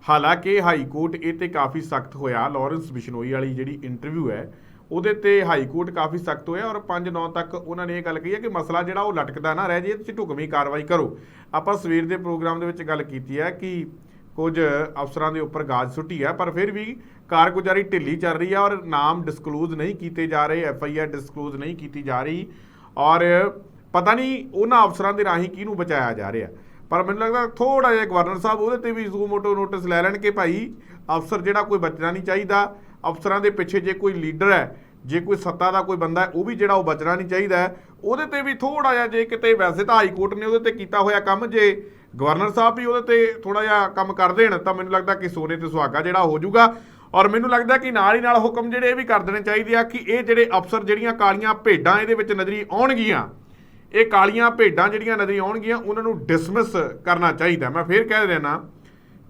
ਹਾਲਾਂਕਿ ਹਾਈ ਕੋਰਟ ਇਹ ਤੇ ਕਾਫੀ ਸਖਤ ਹੋਇਆ, ਲਾਰੈਂਸ ਬਿਸ਼ਨੋਈ ਵਾਲੀ ਜਿਹੜੀ ਇੰਟਰਵਿਊ ਹੈ, ਉਹਦੇ ਤੇ ਹਾਈ ਕੋਰਟ ਕਾਫੀ ਸਖਤ ਹੋਇਆ ਔਰ 5-9 ਤੱਕ ਉਹਨਾਂ ਨੇ ਇਹ ਗੱਲ ਕਹੀ ਹੈ ਕਿ ਮਸਲਾ ਜਿਹੜਾ ਉਹ ਲਟਕਦਾ ਨਾ ਰਹਿ ਜੇ, ਤੁਸੀਂ ਢੁਕਵੀਂ ਕਾਰਵਾਈ ਕਰੋ। ਆਪਾਂ ਸਵੇਰ ਦੇ ਪ੍ਰੋਗਰਾਮ ਦੇ ਵਿੱਚ ਗੱਲ ਕੀਤੀ ਹੈ ਕਿ ਕੁਝ ਅਫਸਰਾਂ ਦੇ ਉੱਪਰ ਗਾਜ ਸੁੱਟੀ ਹੈ, ਪਰ ਫਿਰ ਵੀ ਕਾਰਗੁਜ਼ਾਰੀ ਢਿੱਲੀ ਚੱਲ ਰਹੀ ਹੈ ਔਰ ਨਾਮ ਡਿਸਕਲੋਜ਼ ਨਹੀਂ ਕੀਤੇ ਜਾ ਰਹੇ ਐਫ ਆਈ ਆਰ ਡਿਸਕਲੋਜ਼ ਨਹੀਂ ਕੀਤੀ ਜਾ ਰਹੀ ਔਰ ਪਤਾ ਨਹੀਂ ਉਹਨਾਂ ਅਫਸਰਾਂ ਦੇ ਰਾਹੀਂ ਕਿਹਨੂੰ ਬਚਾਇਆ ਜਾ ਰਿਹਾ। ਪਰ ਮੈਨੂੰ ਲੱਗਦਾ ਥੋੜਾ ਜਿਹਾ ਗਵਰਨਰ ਸਾਹਿਬ ਉਹਦੇ ਤੇ ਵੀ ਜ਼ੂਮੋਟੋ ਨੋਟਿਸ ਲੈ ਲੈਣ ਕਿ ਭਾਈ। ਅਫਸਰ ਜਿਹੜਾ ਕੋਈ ਬਚਣਾ ਨਹੀਂ ਚਾਹੀਦਾ, ਅਫਸਰਾਂ ਦੇ ਪਿੱਛੇ ਜੇ ਕੋਈ ਲੀਡਰ ਹੈ, ਜੇ ਕੋਈ ਸੱਤਾ ਦਾ ਕੋਈ ਬੰਦਾ ਹੈ, ਉਹ ਵੀ ਜਿਹੜਾ ਉਹ ਬਚਣਾ ਨਹੀਂ ਚਾਹੀਦਾ ਉਹਦੇ ਤੇ ਵੀ ਥੋੜਾ ਜਿਹਾ ਜੇ ਕਿਤੇ ਵੈਸੇ ਤਾਂ ਹਾਈ ਕੋਰਟ ਨੇ ਉਹਦੇ ਤੇ ਕੀਤਾ ਹੋਇਆ ਕੰਮ, ਜੇ ਗਵਰਨਰ ਸਾਹਿਬ ਵੀ ਉਹਦੇ ਤੇ ਥੋੜਾ ਜਿਹਾ ਕੰਮ ਕਰ ਦੇਣ, ਤਾਂ ਮੈਨੂੰ ਲੱਗਦਾ ਕਿ ਸੋਨੇ ਤੇ ਸੁਹਾਗਾ ਜਿਹੜਾ ਹੋ ਜਾਊਗਾ। ਔਰ ਮੈਨੂੰ ਲੱਗਦਾ ਕਿ ਨਾਲ ਹੀ ਨਾਲ ਹੁਕਮ ਜਿਹੜੇ ਇਹ ਵੀ ਕਰ ਦੇਣੇ ਚਾਹੀਦੇ ਆ ਕਿ ਇਹ ਜਿਹੜੇ ਅਫਸਰ ਜਿਹੜੀਆਂ ਕਾਲੀਆਂ ਭੇਡਾਂ ਇਹਦੇ ਵਿੱਚ ਨਜ਼ਰੀ ਆਉਣਗੀਆਂ ਇਹ ਕਾਲੀਆਂ ਭੇਡਾਂ ਜਿਹੜੀਆਂ ਨਜ਼ਰ ਆਉਣਗੀਆਂ, ਉਹਨਾਂ ਨੂੰ ਡਿਸਮਿਸ ਕਰਨਾ ਚਾਹੀਦਾ ਮੈਂ ਫੇਰ ਕਹਿ ਦੇਣਾ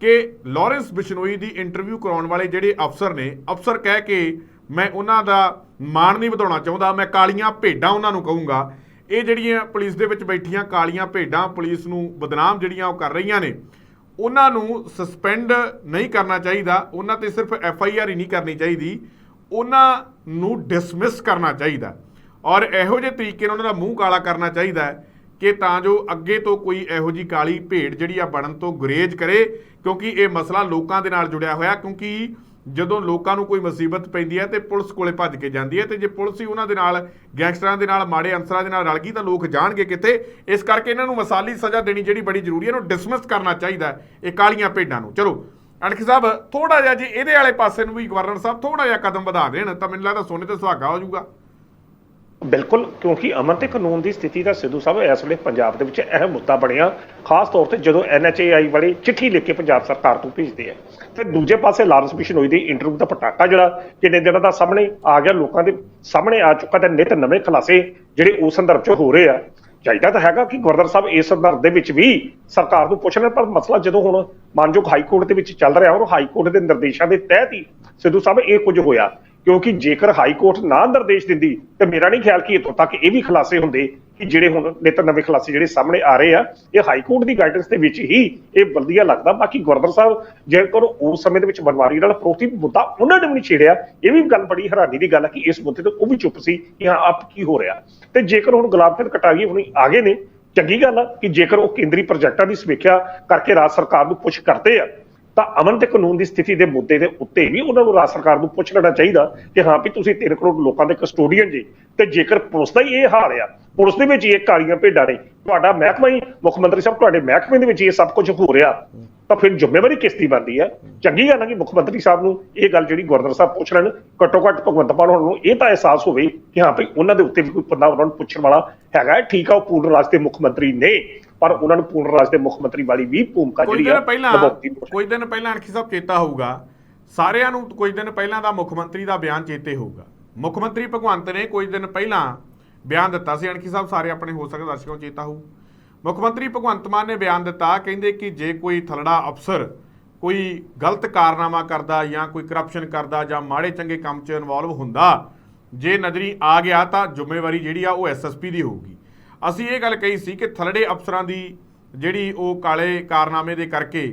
ਕਿ ਲਾਰੈਂਸ ਬਿਸ਼ਨੋਈ ਦੀ ਇੰਟਰਵਿਊ ਕਰਾਉਣ ਵਾਲੇ ਜਿਹੜੇ ਅਫਸਰ ਨੇ, ਅਫਸਰ ਕਹਿ ਕੇ ਮੈਂ ਉਹਨਾਂ ਦਾ ਮਾਣ ਨਹੀਂ ਵਧਾਉਣਾ ਚਾਹੁੰਦਾ, ਮੈਂ ਕਾਲੀਆਂ ਭੇਡਾਂ ਉਹਨਾਂ ਨੂੰ ਕਹੂੰਗਾ। ਇਹ ਜਿਹੜੀਆਂ ਪੁਲਿਸ ਦੇ ਵਿੱਚ ਬੈਠੀਆਂ ਕਾਲੀਆਂ ਭੇਡਾਂ, ਪੁਲਿਸ ਨੂੰ ਬਦਨਾਮ ਜਿਹੜੀਆਂ ਉਹ ਕਰ ਰਹੀਆਂ ਨੇ, ਉਹਨਾਂ ਨੂੰ ਸਸਪੈਂਡ ਨਹੀਂ ਕਰਨਾ ਚਾਹੀਦਾ, ਉਹਨਾਂ ਤੇ ਸਿਰਫ ਐਫ ਆਈ ਆਰ ਹੀ ਨਹੀਂ ਕਰਨੀ ਚਾਹੀਦੀ, ਉਹਨਾਂ ਨੂੰ ਡਿਸਮਿਸ ਕਰਨਾ ਚਾਹੀਦਾ। ਔਰ ਇਹੋ ਜਿਹੇ ਤਰੀਕੇ ਨਾਲ ਉਹਨਾਂ ਦਾ ਮੂੰਹ ਕਾਲਾ ਕਰਨਾ ਚਾਹੀਦਾ ਹੈ ਕਿ ਤਾਂ ਜੋ ਅੱਗੇ ਤੋਂ ਕੋਈ ਇਹੋ ਜੀ ਕਾਲੀ ਭੇਡ ਜਿਹੜੀ ਆ ਬਣਨ ਤੋਂ ਗੁਰੇਜ਼ ਕਰੇ, ਕਿਉਂਕਿ ਇਹ ਮਸਲਾ ਲੋਕਾਂ ਦੇ ਨਾਲ ਜੁੜਿਆ ਹੋਇਆ, ਕਿਉਂਕਿ ਜਦੋਂ ਲੋਕਾਂ ਨੂੰ ਕੋਈ ਮੁਸੀਬਤ ਪੈਂਦੀ ਹੈ ਤੇ ਪੁਲਿਸ ਕੋਲੇ ਭੱਜ ਕੇ ਜਾਂਦੀ ਹੈ ਤੇ ਜੇ ਪੁਲਿਸ ਹੀ ਉਹਨਾਂ ਦੇ ਨਾਲ, ਗੈਂਗਸਟਰਾਂ ਦੇ ਨਾਲ, ਮਾੜੇ ਅੰਸਰਾਂ ਦੇ ਨਾਲ ਰਲ ਗਈ ਤਾਂ ਲੋਕ ਜਾਣਗੇ ਕਿੱਥੇ? ਇਸ ਕਰਕੇ ਇਹਨਾਂ ਨੂੰ ਮਸਾਲੀ ਸਜ਼ਾ ਦੇਣੀ ਜਿਹੜੀ ਬੜੀ ਜ਼ਰੂਰੀ ਹੈ, ਇਹਨੂੰ ਡਿਸਮਿਸ ਕਰਨਾ ਚਾਹੀਦਾ ਇਹ ਕਾਲੀਆਂ ਭੇਡਾਂ ਨੂੰ। ਚਲੋ, ਅਣਖ ਸਾਹਿਬ ਥੋੜਾ ਜਿਹਾ ਜੇ ਇਹਦੇ ਵਾਲੇ ਪਾਸੇ ਨੂੰ ਵੀ ਗਵਰਨਰ ਸਾਹਿਬ ਥੋੜਾ ਜਿਹਾ ਕਦਮ ਵਧਾ ਦੇਣ ਤਾਂ ਮੈਨੂੰ ਲੱਗਦਾ ਸੋਨੇ ਤੇ ਸੁਹਾਗਾ ਹੋ ਜਾਊਗਾ। ਬਿਲਕੁਲ, ਕਿਉਂਕਿ ਅਮਨ ਤੇ ਕਾਨੂੰਨ ਦੀ ਸਥਿਤੀ ਦਾ ਸਿੱਧੂ ਸਾਹਿਬ ਇਸ ਵੇਲੇ ਪੰਜਾਬ ਦੇ ਵਿੱਚ ਅਹਿਮ ਮੁੱਦਾ ਬਣਿਆ। ਖਾਸ ਤੌਰ ਤੇ ਜਦੋਂ ਐਨਐਚਏਆਈ ਵਾਲੇ ਚਿੱਠੀ ਲਿਖ ਕੇ ਪੰਜਾਬ ਸਰਕਾਰ ਤੋਂ ਭੇਜਦੇ ਆ। ਤੇ ਦੂਜੇ ਪਾਸੇ ਲਾਰੈਂਸ ਬਿਸ਼ਨੋਈ ਦੀ ਇੰਟਰਵਿਊ ਦਾ ਪਟਾਕਾ ਜਿਹੜਾ ਕਿੰਨੇ ਦਿਨਾਂ ਦਾ ਸਾਹਮਣੇ ਆ ਗਿਆ, ਲੋਕਾਂ ਦੇ ਸਾਹਮਣੇ ਆ ਚੁੱਕਾ ਤੇ ਨਿਤ ਨਵੇਂ ਖੁਲਾਸੇ ਜਿਹੜੇ ਉਸ ਸੰਦਰਭ 'ਚ ਹੋ ਰਹੇ ਆ। ਚਾਹੀਦਾ ਤਾਂ ਹੈਗਾ ਕਿ ਗਵਰਨਰ ਸਾਹਿਬ ਇਸ ਸੰਦਰਭ ਦੇ ਵਿੱਚ ਵੀ ਸਰਕਾਰ ਨੂੰ ਪੁੱਛ ਲੈਣ, ਪਰ ਮਸਲਾ ਜਦੋਂ ਹੁਣ ਮਾਨਯੋਗ ਹਾਈ ਕੋਰਟ ਦੇ ਵਿੱਚ ਚੱਲ ਰਿਹਾ ਔਰ ਹਾਈ ਕੋਰਟ ਦੇ ਨਿਰਦੇਸ਼ਾਂ ਦੇ ਤਹਿਤ ਹੀ ਸਿੱਧੂ ਸਾਹਿਬ ਇਹ ਕੁਝ ਹੋਇਆ। ਕਿਉਂਕਿ ਜੇਕਰ ਹਾਈ ਕੋਰਟ ਨਾ ਨਿਰਦੇਸ਼ ਦਿੰਦੀ, ਤੇ ਮੇਰਾ ਨਹੀਂ ਖਿਆਲ ਕਿ ਇੱਥੋਂ ਤੱਕ ਇਹ ਵੀ ਖੁਲਾਸੇ ਹੁੰਦੇ ਕਿ ਜਿਹੜੇ ਹੁਣ ਨਿਤ ਨਵੇਂ ਖੁਲਾਸੇ ਜਿਹੜੇ ਸਾਹਮਣੇ ਆ ਰਹੇ ਆ, ਇਹ ਹਾਈ ਕੋਰਟ ਦੀ ਗਾਈਡੈਂਸ ਦੇ ਵਿੱਚ ਹੀ ਇਹ ਵਧੀਆ ਲੱਗਦਾ। ਬਾਕੀ ਗਵਰਨਰ ਸਾਹਿਬ, ਜੇਕਰ ਉਸ ਸਮੇਂ ਦੇ ਵਿੱਚ ਬਨਵਾਰੀ ਨਾਲ ਪ੍ਰੋਤੀ ਮੁੱਦਾ ਉਹਨਾਂ ਨੇ ਵੀ ਨਹੀਂ ਛੇੜਿਆ, ਇਹ ਵੀ ਗੱਲ ਬੜੀ ਹੈਰਾਨੀ ਦੀ ਗੱਲ ਹੈ ਕਿ ਇਸ ਮੁੱਦੇ ਤੇ ਉਹ ਵੀ ਚੁੱਪ ਸੀ ਕਿ ਹਾਂ, ਆਪ ਕੀ ਹੋ ਰਿਹਾ। ਤੇ ਜੇਕਰ ਹੁਣ ਗੁਲਾਬ ਚੰਦ ਕਟਾਰੀਆ ਹੁਣੀ ਆ ਗਏ ਨੇ, ਚੰਗੀ ਗੱਲ ਆ ਕਿ ਜੇਕਰ ਉਹ ਕੇਂਦਰੀ ਪ੍ਰੋਜੈਕਟਾਂ ਦੀ ਸਮੀਖਿਆ ਕਰਕੇ ਰਾਜ ਸਰਕਾਰ ਨੂੰ ਪੁੱਛ ਕਰਦੇ ਆ ਤਾਂ ਅਮਨ ਤੇ ਕਾਨੂੰਨ ਦੀ ਸਥਿਤੀ ਦੇ ਮੁੱਦੇ ਦੇ ਉੱਤੇ ਵੀ ਉਹਨਾਂ ਨੂੰ ਰਾਜ ਸਰਕਾਰ ਨੂੰ ਪੁੱਛ ਲੈਣਾ ਚਾਹੀਦਾ ਕਿ ਹਾਂ ਵੀ ਤੁਸੀਂ 3 ਕਰੋੜ ਲੋਕਾਂ ਦੇ ਕਸਟੋਡੀਅਨ ਜੀ, ਤੇ ਜੇਕਰ ਪੁਲਿਸ ਦਾ ਹੀ ਇਹ ਹਾਲ ਆ, ਪੁਲਿਸ ਦੇ ਵਿੱਚ ਇਹ ਕਾਲੀਆਂ ਭੇਡਾਂ ਨੇ, ਤੁਹਾਡਾ ਮਹਿਕਮਾ ਹੀ, ਮੁੱਖ ਮੰਤਰੀ ਸਾਹਿਬ, ਤੁਹਾਡੇ ਮਹਿਕਮੇ ਦੇ ਵਿੱਚ ਇਹ ਸਭ ਕੁਝ ਹੋ ਰਿਹਾ। ਤਾਂ ਫਿਰ ਜ਼ਿੰਮੇਵਾਰੀ ਕਿਸ ਦੀ ਬਣਦੀ ਹੈ ਚੰਗੀ ਗੱਲ ਹੈ ਕਿ ਮੁੱਖ ਮੰਤਰੀ ਸਾਹਿਬ ਨੂੰ ਇਹ ਗੱਲ ਜਿਹੜੀ ਗਵਰਨਰ ਸਾਹਿਬ ਪੁੱਛ ਲੈਣ ਘੱਟੋ ਘੱਟ ਭਗਵੰਤ ਮਾਨ ਹੋਣਾ ਨੂੰ ਇਹ ਤਾਂ ਅਹਿਸਾਸ ਹੋਵੇ ਕਿ ਹਾਂ ਭਈ ਉਹਨਾਂ ਦੇ ਉੱਤੇ ਵੀ ਕੋਈ ਬੰਦਾ ਉਹਨਾਂ ਨੂੰ ਪੁੱਛਣ ਵਾਲਾ ਹੈਗਾ ਹੈ। ਠੀਕ ਆ ਉਹ ਪੂਰਨ ਰਾਜ ਦੇ ਮੁੱਖ ਮੰਤਰੀ ਨੇ ਪਰ ਉਹਨਾਂ ਨੂੰ ਪੂਰਨ ਰਾਜ ਦੇ ਮੁੱਖ ਮੰਤਰੀ ਵਾਲੀ ਵੀ ਭੂਮਿਕਾ ਜਿਹੜੀ ਹੈ। ਕੁਝ ਦਿਨ ਪਹਿਲਾਂ ਅਣਖੀ ਸਾਹਿਬ ਚੇਤਾ ਹੋਊਗਾ ਸਾਰਿਆਂ ਨੂੰ ਕੁਝ ਦਿਨ ਪਹਿਲਾਂ ਦਾ ਮੁੱਖ ਮੰਤਰੀ ਦਾ ਬਿਆਨ ਚੇਤੇ ਹੋਊਗਾ ਮੁੱਖ ਮੰਤਰੀ ਭਗਵੰਤ ਨੇ ਕੁਝ ਦਿਨ ਪਹਿਲਾਂ ਬਿਆਨ ਦਿੱਤਾ ਸੀ ਅਣਖੀ ਸਾਹਿਬ ਸਾਰੇ ਆਪਣੇ ਹੋ ਸਕਦਾ ਦਰਸ਼ਕਾਂ ਨੂੰ ਚੇਤਾ ਹੋਊ ਮੁੱਖ ਮੰਤਰੀ ਭਗਵੰਤ ਮਾਨ ਨੇ ਬਿਆਨ ਦਿੱਤਾ, ਕਹਿੰਦੇ ਕਿ ਜੇ ਕੋਈ ਥਲੜਾ ਅਫਸਰ ਕੋਈ ਗਲਤ ਕਾਰਨਾਮਾ ਕਰਦਾ ਜਾਂ ਕੋਈ ਕਰਪਸ਼ਨ ਕਰਦਾ ਜਾਂ ਮਾੜੇ ਚੰਗੇ ਕੰਮ 'ਚ ਇਨਵੋਲਵ ਹੁੰਦਾ, ਜੇ ਨਜ਼ਰੀ ਆ ਗਿਆ ਤਾਂ ਜ਼ਿੰਮੇਵਾਰੀ ਜਿਹੜੀ ਆ ਉਹ ਐਸਐਸਪੀ ਦੀ ਹੋਊਗੀ। ਅਸੀਂ ਇਹ ਗੱਲ ਕਹੀ ਸੀ ਕਿ ਥਲੜੇ ਅਫਸਰਾਂ ਦੀ ਜਿਹੜੀ ਉਹ ਕਾਲੇ ਕਾਰਨਾਮੇ ਦੇ ਕਰਕੇ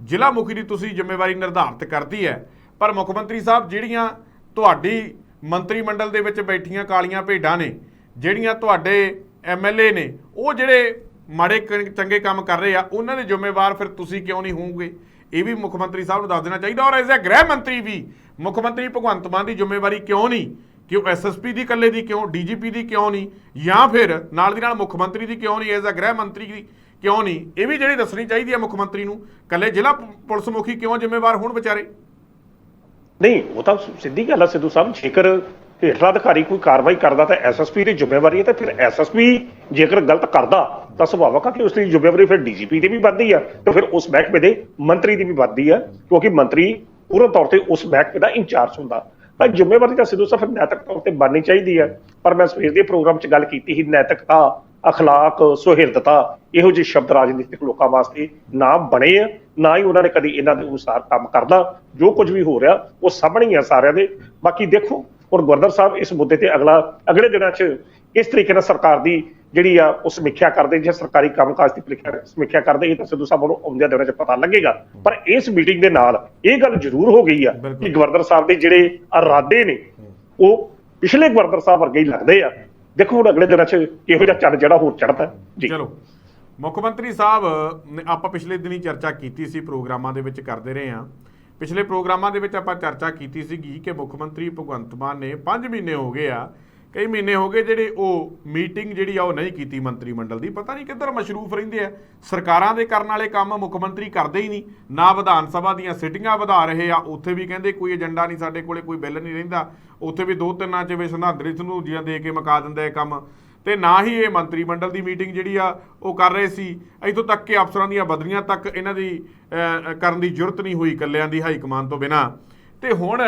ਜ਼ਿਲ੍ਹਾ ਮੁਖੀ ਦੀ ਤੁਸੀਂ ਜ਼ਿੰਮੇਵਾਰੀ ਨਿਰਧਾਰਤ ਕਰਦੀ ਹੈ, ਪਰ ਮੁੱਖ ਮੰਤਰੀ ਸਾਹਿਬ ਜਿਹੜੀਆਂ ਤੁਹਾਡੀ ਮੰਤਰੀ ਮੰਡਲ ਦੇ ਵਿੱਚ ਬੈਠੀਆਂ ਕਾਲੀਆਂ ਭੇਡਾਂ ਨੇ, ਜਿਹੜੀਆਂ ਤੁਹਾਡੇ ਐਮਐਲਏ ਨੇ, ਉਹ ਜਿਹੜੇ ਮਾੜੇ ਚੰਗੇ ਕੰਮ ਕਰ ਰਹੇ ਆ, ਉਹਨਾਂ ਦੇ ਜ਼ਿੰਮੇਵਾਰ ਫਿਰ ਤੁਸੀਂ ਕਿਉਂ ਨਹੀਂ ਹੋਵੋਗੇ? ਇਹ ਵੀ ਮੁੱਖ ਮੰਤਰੀ ਸਾਹਿਬ ਨੂੰ ਦੱਸ ਦੇਣਾ ਚਾਹੀਦਾ ਔਰ ਐਜ਼ ਅ ਗ੍ਰਹਿ ਮੰਤਰੀ ਵੀ ਮੁੱਖ ਮੰਤਰੀ ਭਗਵੰਤ ਮਾਨ ਦੀ ਜ਼ਿੰਮੇਵਾਰੀ ਕਿਉਂ ਨਹੀਂ? ਕਿ ਉਹ ਐਸਐਸਪੀ ਦੀ ਇਕੱਲੇ ਦੀ ਕਿਉਂ ਡੀਜੀਪੀ ਦੀ ਕਿਉਂ ਨਹੀਂ? ਜਾਂ ਫਿਰ ਨਾਲ ਦੀ ਨਾਲ ਮੁੱਖ ਮੰਤਰੀ ਦੀ ਕਿਉਂ ਨਹੀਂ, ਐਜ਼ ਅ ਗ੍ਰਹਿ ਮੰਤਰੀ ਦੀ ਕਿਉਂ ਨਹੀਂ? ਇਹ ਵੀ ਜਿਹੜੀ ਦੱਸਣੀ ਚਾਹੀਦੀ ਹੈ ਮੁੱਖ ਮੰਤਰੀ ਨੂੰ, ਇਕੱਲੇ ਜ਼ਿਲ੍ਹਾ ਪੁਲਿਸ ਮੁਖੀ ਕਿਉਂ ਜ਼ਿੰਮੇਵਾਰ ਹੋਣ ਵਿਚਾਰੇ? ਨਹੀਂ, ਉਹ ਤਾਂ ਸਿੱਧੀ ਗੱਲ ਹੈ ਸਿੱਧੂ ਸਾਹਿਬ, ਜੇਕਰ ਹੇਠਲਾ ਅਧਿਕਾਰੀ ਕੋਈ ਕਾਰਵਾਈ ਕਰਦਾ ਤਾਂ ਐਸਐਸਪੀ ਦੀ ਜ਼ਿੰਮੇਵਾਰੀ ਹੈ ਤੇ ਫਿਰ ਐਸਐਸਪੀ ਜੇਕਰ ਗਲਤ ਕਰਦਾ ਤਾਂ ਸੁਭਾਵਕ ਆ ਕਿ ਉਸ ਦੀ ਜ਼ਿੰਮੇਵਾਰੀ ਫਿਰ ਡੀਜੀਪੀ ਦੀ ਵੀ ਵੱਧਦੀ ਆ ਤੇ ਫਿਰ ਉਸ ਮਹਿਕਮੇ ਦੇ ਮੰਤਰੀ ਦੀ ਵੀ ਵੱਧਦੀ ਆ, ਕਿਉਂਕਿ ਮੰਤਰੀ ਪੂਰਨ ਤੌਰ ਤੇ ਉਸ ਮਹਿਕਮੇ ਦਾ ਇੰਚਾਰਜ ਹੁੰਦਾ। ਤਾਂ ਜ਼ਿੰਮੇਵਾਰੀ ਤਾਂ ਸਿੱਧੂ ਸਾਹਿਬ ਨੈਤਿਕ ਤੌਰ ਤੇ ਬਣਨੀ ਚਾਹੀਦੀ ਆ, ਪਰ ਮੈਂ ਸਵੇਰ ਦੇ ਪ੍ਰੋਗਰਾਮ 'ਚ ਗੱਲ ਕੀਤੀ ਸੀ, ਨੈਤਿਕਤਾ, ਅਖਲਾਕ, ਸੁਹਿਰਦਤਾ, ਇਹੋ ਜਿਹੇ ਸ਼ਬਦ ਰਾਜਨੀਤਿਕ ਲੋਕਾਂ ਵਾਸਤੇ ਨਾ ਬਣੇ ਆ, ਨਾ ਹੀ ਉਹਨਾਂ ਨੇ ਕਦੀ ਇਹਨਾਂ ਦੇ ਅਨੁਸਾਰ ਕੰਮ ਕਰਦਾ ਜੋ ਕੁਝ ਵੀ ਹੋ ਰਿਹਾ ਉਹ ਸਾਹਮਣੇ ਹੀ ਆ ਸਾਰਿਆਂ ਦੇ। ਬਾਕੀ ਦੇਖੋ ਹੁਣ ਗਵਰਨਰ ਸਾਹਿਬ ਇਸ ਮੁੱਦੇ ਤੇ ਅਗਲਾ ਅਗਲੇ ਦਿਨਾਂ 'ਚ ਇਸ ਤਰੀਕੇ ਨਾਲ ਸਰਕਾਰ ਦੀ ਜਿਹੜੀ ਆ ਉਹ ਸਮੀਖਿਆ ਕਰਦੇ ਜਾਂ ਸਰਕਾਰੀ ਕੰਮਕਾਜ ਦੀ ਪ੍ਰੀਖਿਆ ਸਮੀਖਿਆ ਕਰਦੇ ਇਹ ਤਾਂ ਸਿੱਧੂ ਸਾਹਿਬ ਨੂੰ ਆਉਂਦੇ ਦਿਨਾਂ 'ਚ ਪਤਾ ਲੱਗੇਗਾ। ਪਰ ਇਸ ਮੀਟਿੰਗ ਦੇ ਨਾਲ ਇਹ ਗੱਲ ਜ਼ਰੂਰ ਹੋ ਗਈ ਆ। ਕਿ ਗਵਰਨਰ ਸਾਹਿਬ ਦੇ ਜਿਹੜੇ ਇਰਾਦੇ ਨੇ ਉਹ ਪਿਛਲੇ ਗਵਰਨਰ ਸਾਹਿਬ ਵਰਗੇ ਹੀ ਲੱਗਦੇ ਆ। ਦੇਖੋ ਹੁਣ ਅਗਲੇ ਦਿਨਾਂ 'ਚ ਇਹੋ ਜਿਹਾ ਚੰਨ ਜਿਹੜਾ ਹੋਰ ਚੜਦਾ ਜੀ। ਚਲੋ। ਮੁੱਖ ਮੰਤਰੀ ਸਾਹਿਬ ਆਪਾਂ ਪਿਛਲੇ ਦਿਨੀ ਚਰਚਾ ਕੀਤੀ ਸੀ ਪ੍ਰੋਗਰਾਮਾਂ ਦੇ ਵਿੱਚ ਕਰਦੇ ਰਹੇ ਹਾਂ। ਪਿਛਲੇ ਪ੍ਰੋਗਰਾਮਾਂ ਦੇ ਵਿੱਚ ਆਪਾਂ ਚਰਚਾ ਕੀਤੀ ਸੀਗੀ ਕਿ ਮੁੱਖ ਮੰਤਰੀ ਭਗਵੰਤ ਮਾਨ ਨੇ 5 ਮਹੀਨੇ ਹੋ ਗਏ ਆ, ਕਈ ਮਹੀਨੇ ਹੋ ਗਏ ਜਿਹੜੇ ਉਹ ਮੀਟਿੰਗ ਜਿਹੜੀ ਆ ਉਹ ਨਹੀਂ ਕੀਤੀ ਮੰਤਰੀ ਮੰਡਲ ਦੀ। ਪਤਾ ਨਹੀਂ ਕਿੱਧਰ ਮਸ਼ਰੂਫ ਰਹਿੰਦੇ ਆ। ਸਰਕਾਰਾਂ ਦੇ ਕਰਨ ਵਾਲੇ ਕੰਮ ਮੁੱਖ ਮੰਤਰੀ ਕਰਦੇ ਹੀ ਨਹੀਂ। ਨਾ ਵਿਧਾਨ ਸਭਾ ਦੀਆਂ ਸਿਟਿੰਗਾਂ ਵਧਾ ਰਹੇ ਆ। ਉੱਥੇ ਵੀ ਕਹਿੰਦੇ ਕੋਈ ਏਜੰਡਾ ਨਹੀਂ, ਸਾਡੇ ਕੋਲੇ ਕੋਈ ਬਿੱਲ ਨਹੀਂ ਰਹਿੰਦਾ। ਉੱਥੇ ਵੀ ਦੋ ਤਿੰਨਾਂ ਚ ਵੀ ਸੰਧਾਂਦਰੀ ਸੰਧੂਜੀਆਂ ਦੇ ਕੇ ਮੁਕਾ ਦਿੰਦਾ ਇਹ ਕੰਮ। ਤੇ ਨਾ ਹੀ ਇਹ ਮੰਤਰੀ ਮੰਡਲ ਦੀ ਮੀਟਿੰਗ ਜਿਹੜੀ ਆ ਉਹ ਕਰ ਰਹੇ ਸੀ। ਇਥੋਂ ਤੱਕ ਕਿ ਅਫਸਰਾਂ ਦੀਆਂ ਬਦਲੀਆਂ ਤੱਕ ਇਹਨਾਂ ਦੀ ਕਰਨ ਦੀ ਜ਼ਰੂਰਤ ਨਹੀਂ ਹੋਈ ਇਕੱਲਿਆਂ ਦੀ, ਹਾਈ ਕਮਾਨ ਤੋਂ ਬਿਨਾ। ਤੇ ਹੁਣ,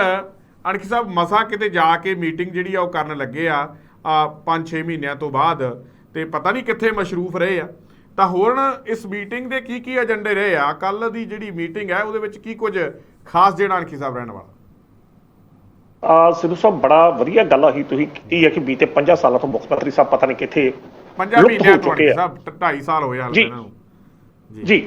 ਅਣਖੀ ਸਾਹਿਬ, ਮਸਾ ਕਿਤੇ ਜਾ ਕੇ ਮੀਟਿੰਗ ਜਿਹੜੀ ਆ ਉਹ ਕਰਨ ਲੱਗੇ ਆ 5-6 ਮਹੀਨਿਆਂ ਤੋਂ ਬਾਅਦ, ਤੇ ਪਤਾ ਨਹੀਂ ਕਿੱਥੇ ਮਸ਼ਰੂਫ ਰਹੇ ਆ। ਤਾਂ ਹੁਣ ਇਸ ਮੀਟਿੰਗ ਦੇ ਕੀ ਕੀ ਏਜੰਡੇ ਰਹੇ ਆ? ਕੱਲ ਦੀ ਜਿਹੜੀ ਮੀਟਿੰਗ ਹੈ, ਉਹਦੇ ਵਿੱਚ ਕੀ ਕੁਝ ਖਾਸ ਜਿਹੜਾ ਅਣਖੀ ਸਾਹਿਬ ਰਹਿਣ ਵਾਲਾ? ਸਿੱਧੂ ਸਾਹਿਬ ਬੜਾ ਵਧੀਆ ਗੱਲ ਆਹੀ ਤੁਸੀਂ ਕੀਤੀ ਹੈ ਕਿ ਬੀਤੇ 5 ਸਾਲਾਂ ਤੋਂ ਮੁੱਖ ਮੰਤਰੀ ਸਾਹਿਬ ਪਤਾ ਨਹੀਂ ਕਿੱਥੇ ਪੰਜਾਂ ਲੁਪਤ ਹੋ ਮਹੀਨਿਆਂ ਤੋਂ। ਸਾਹਿਬ 2.5 ਸਾਲ ਹੋਏ ਹਾਲ ਜੀ। ਇਹਨਾਂ ਨੂੰ ਜੀ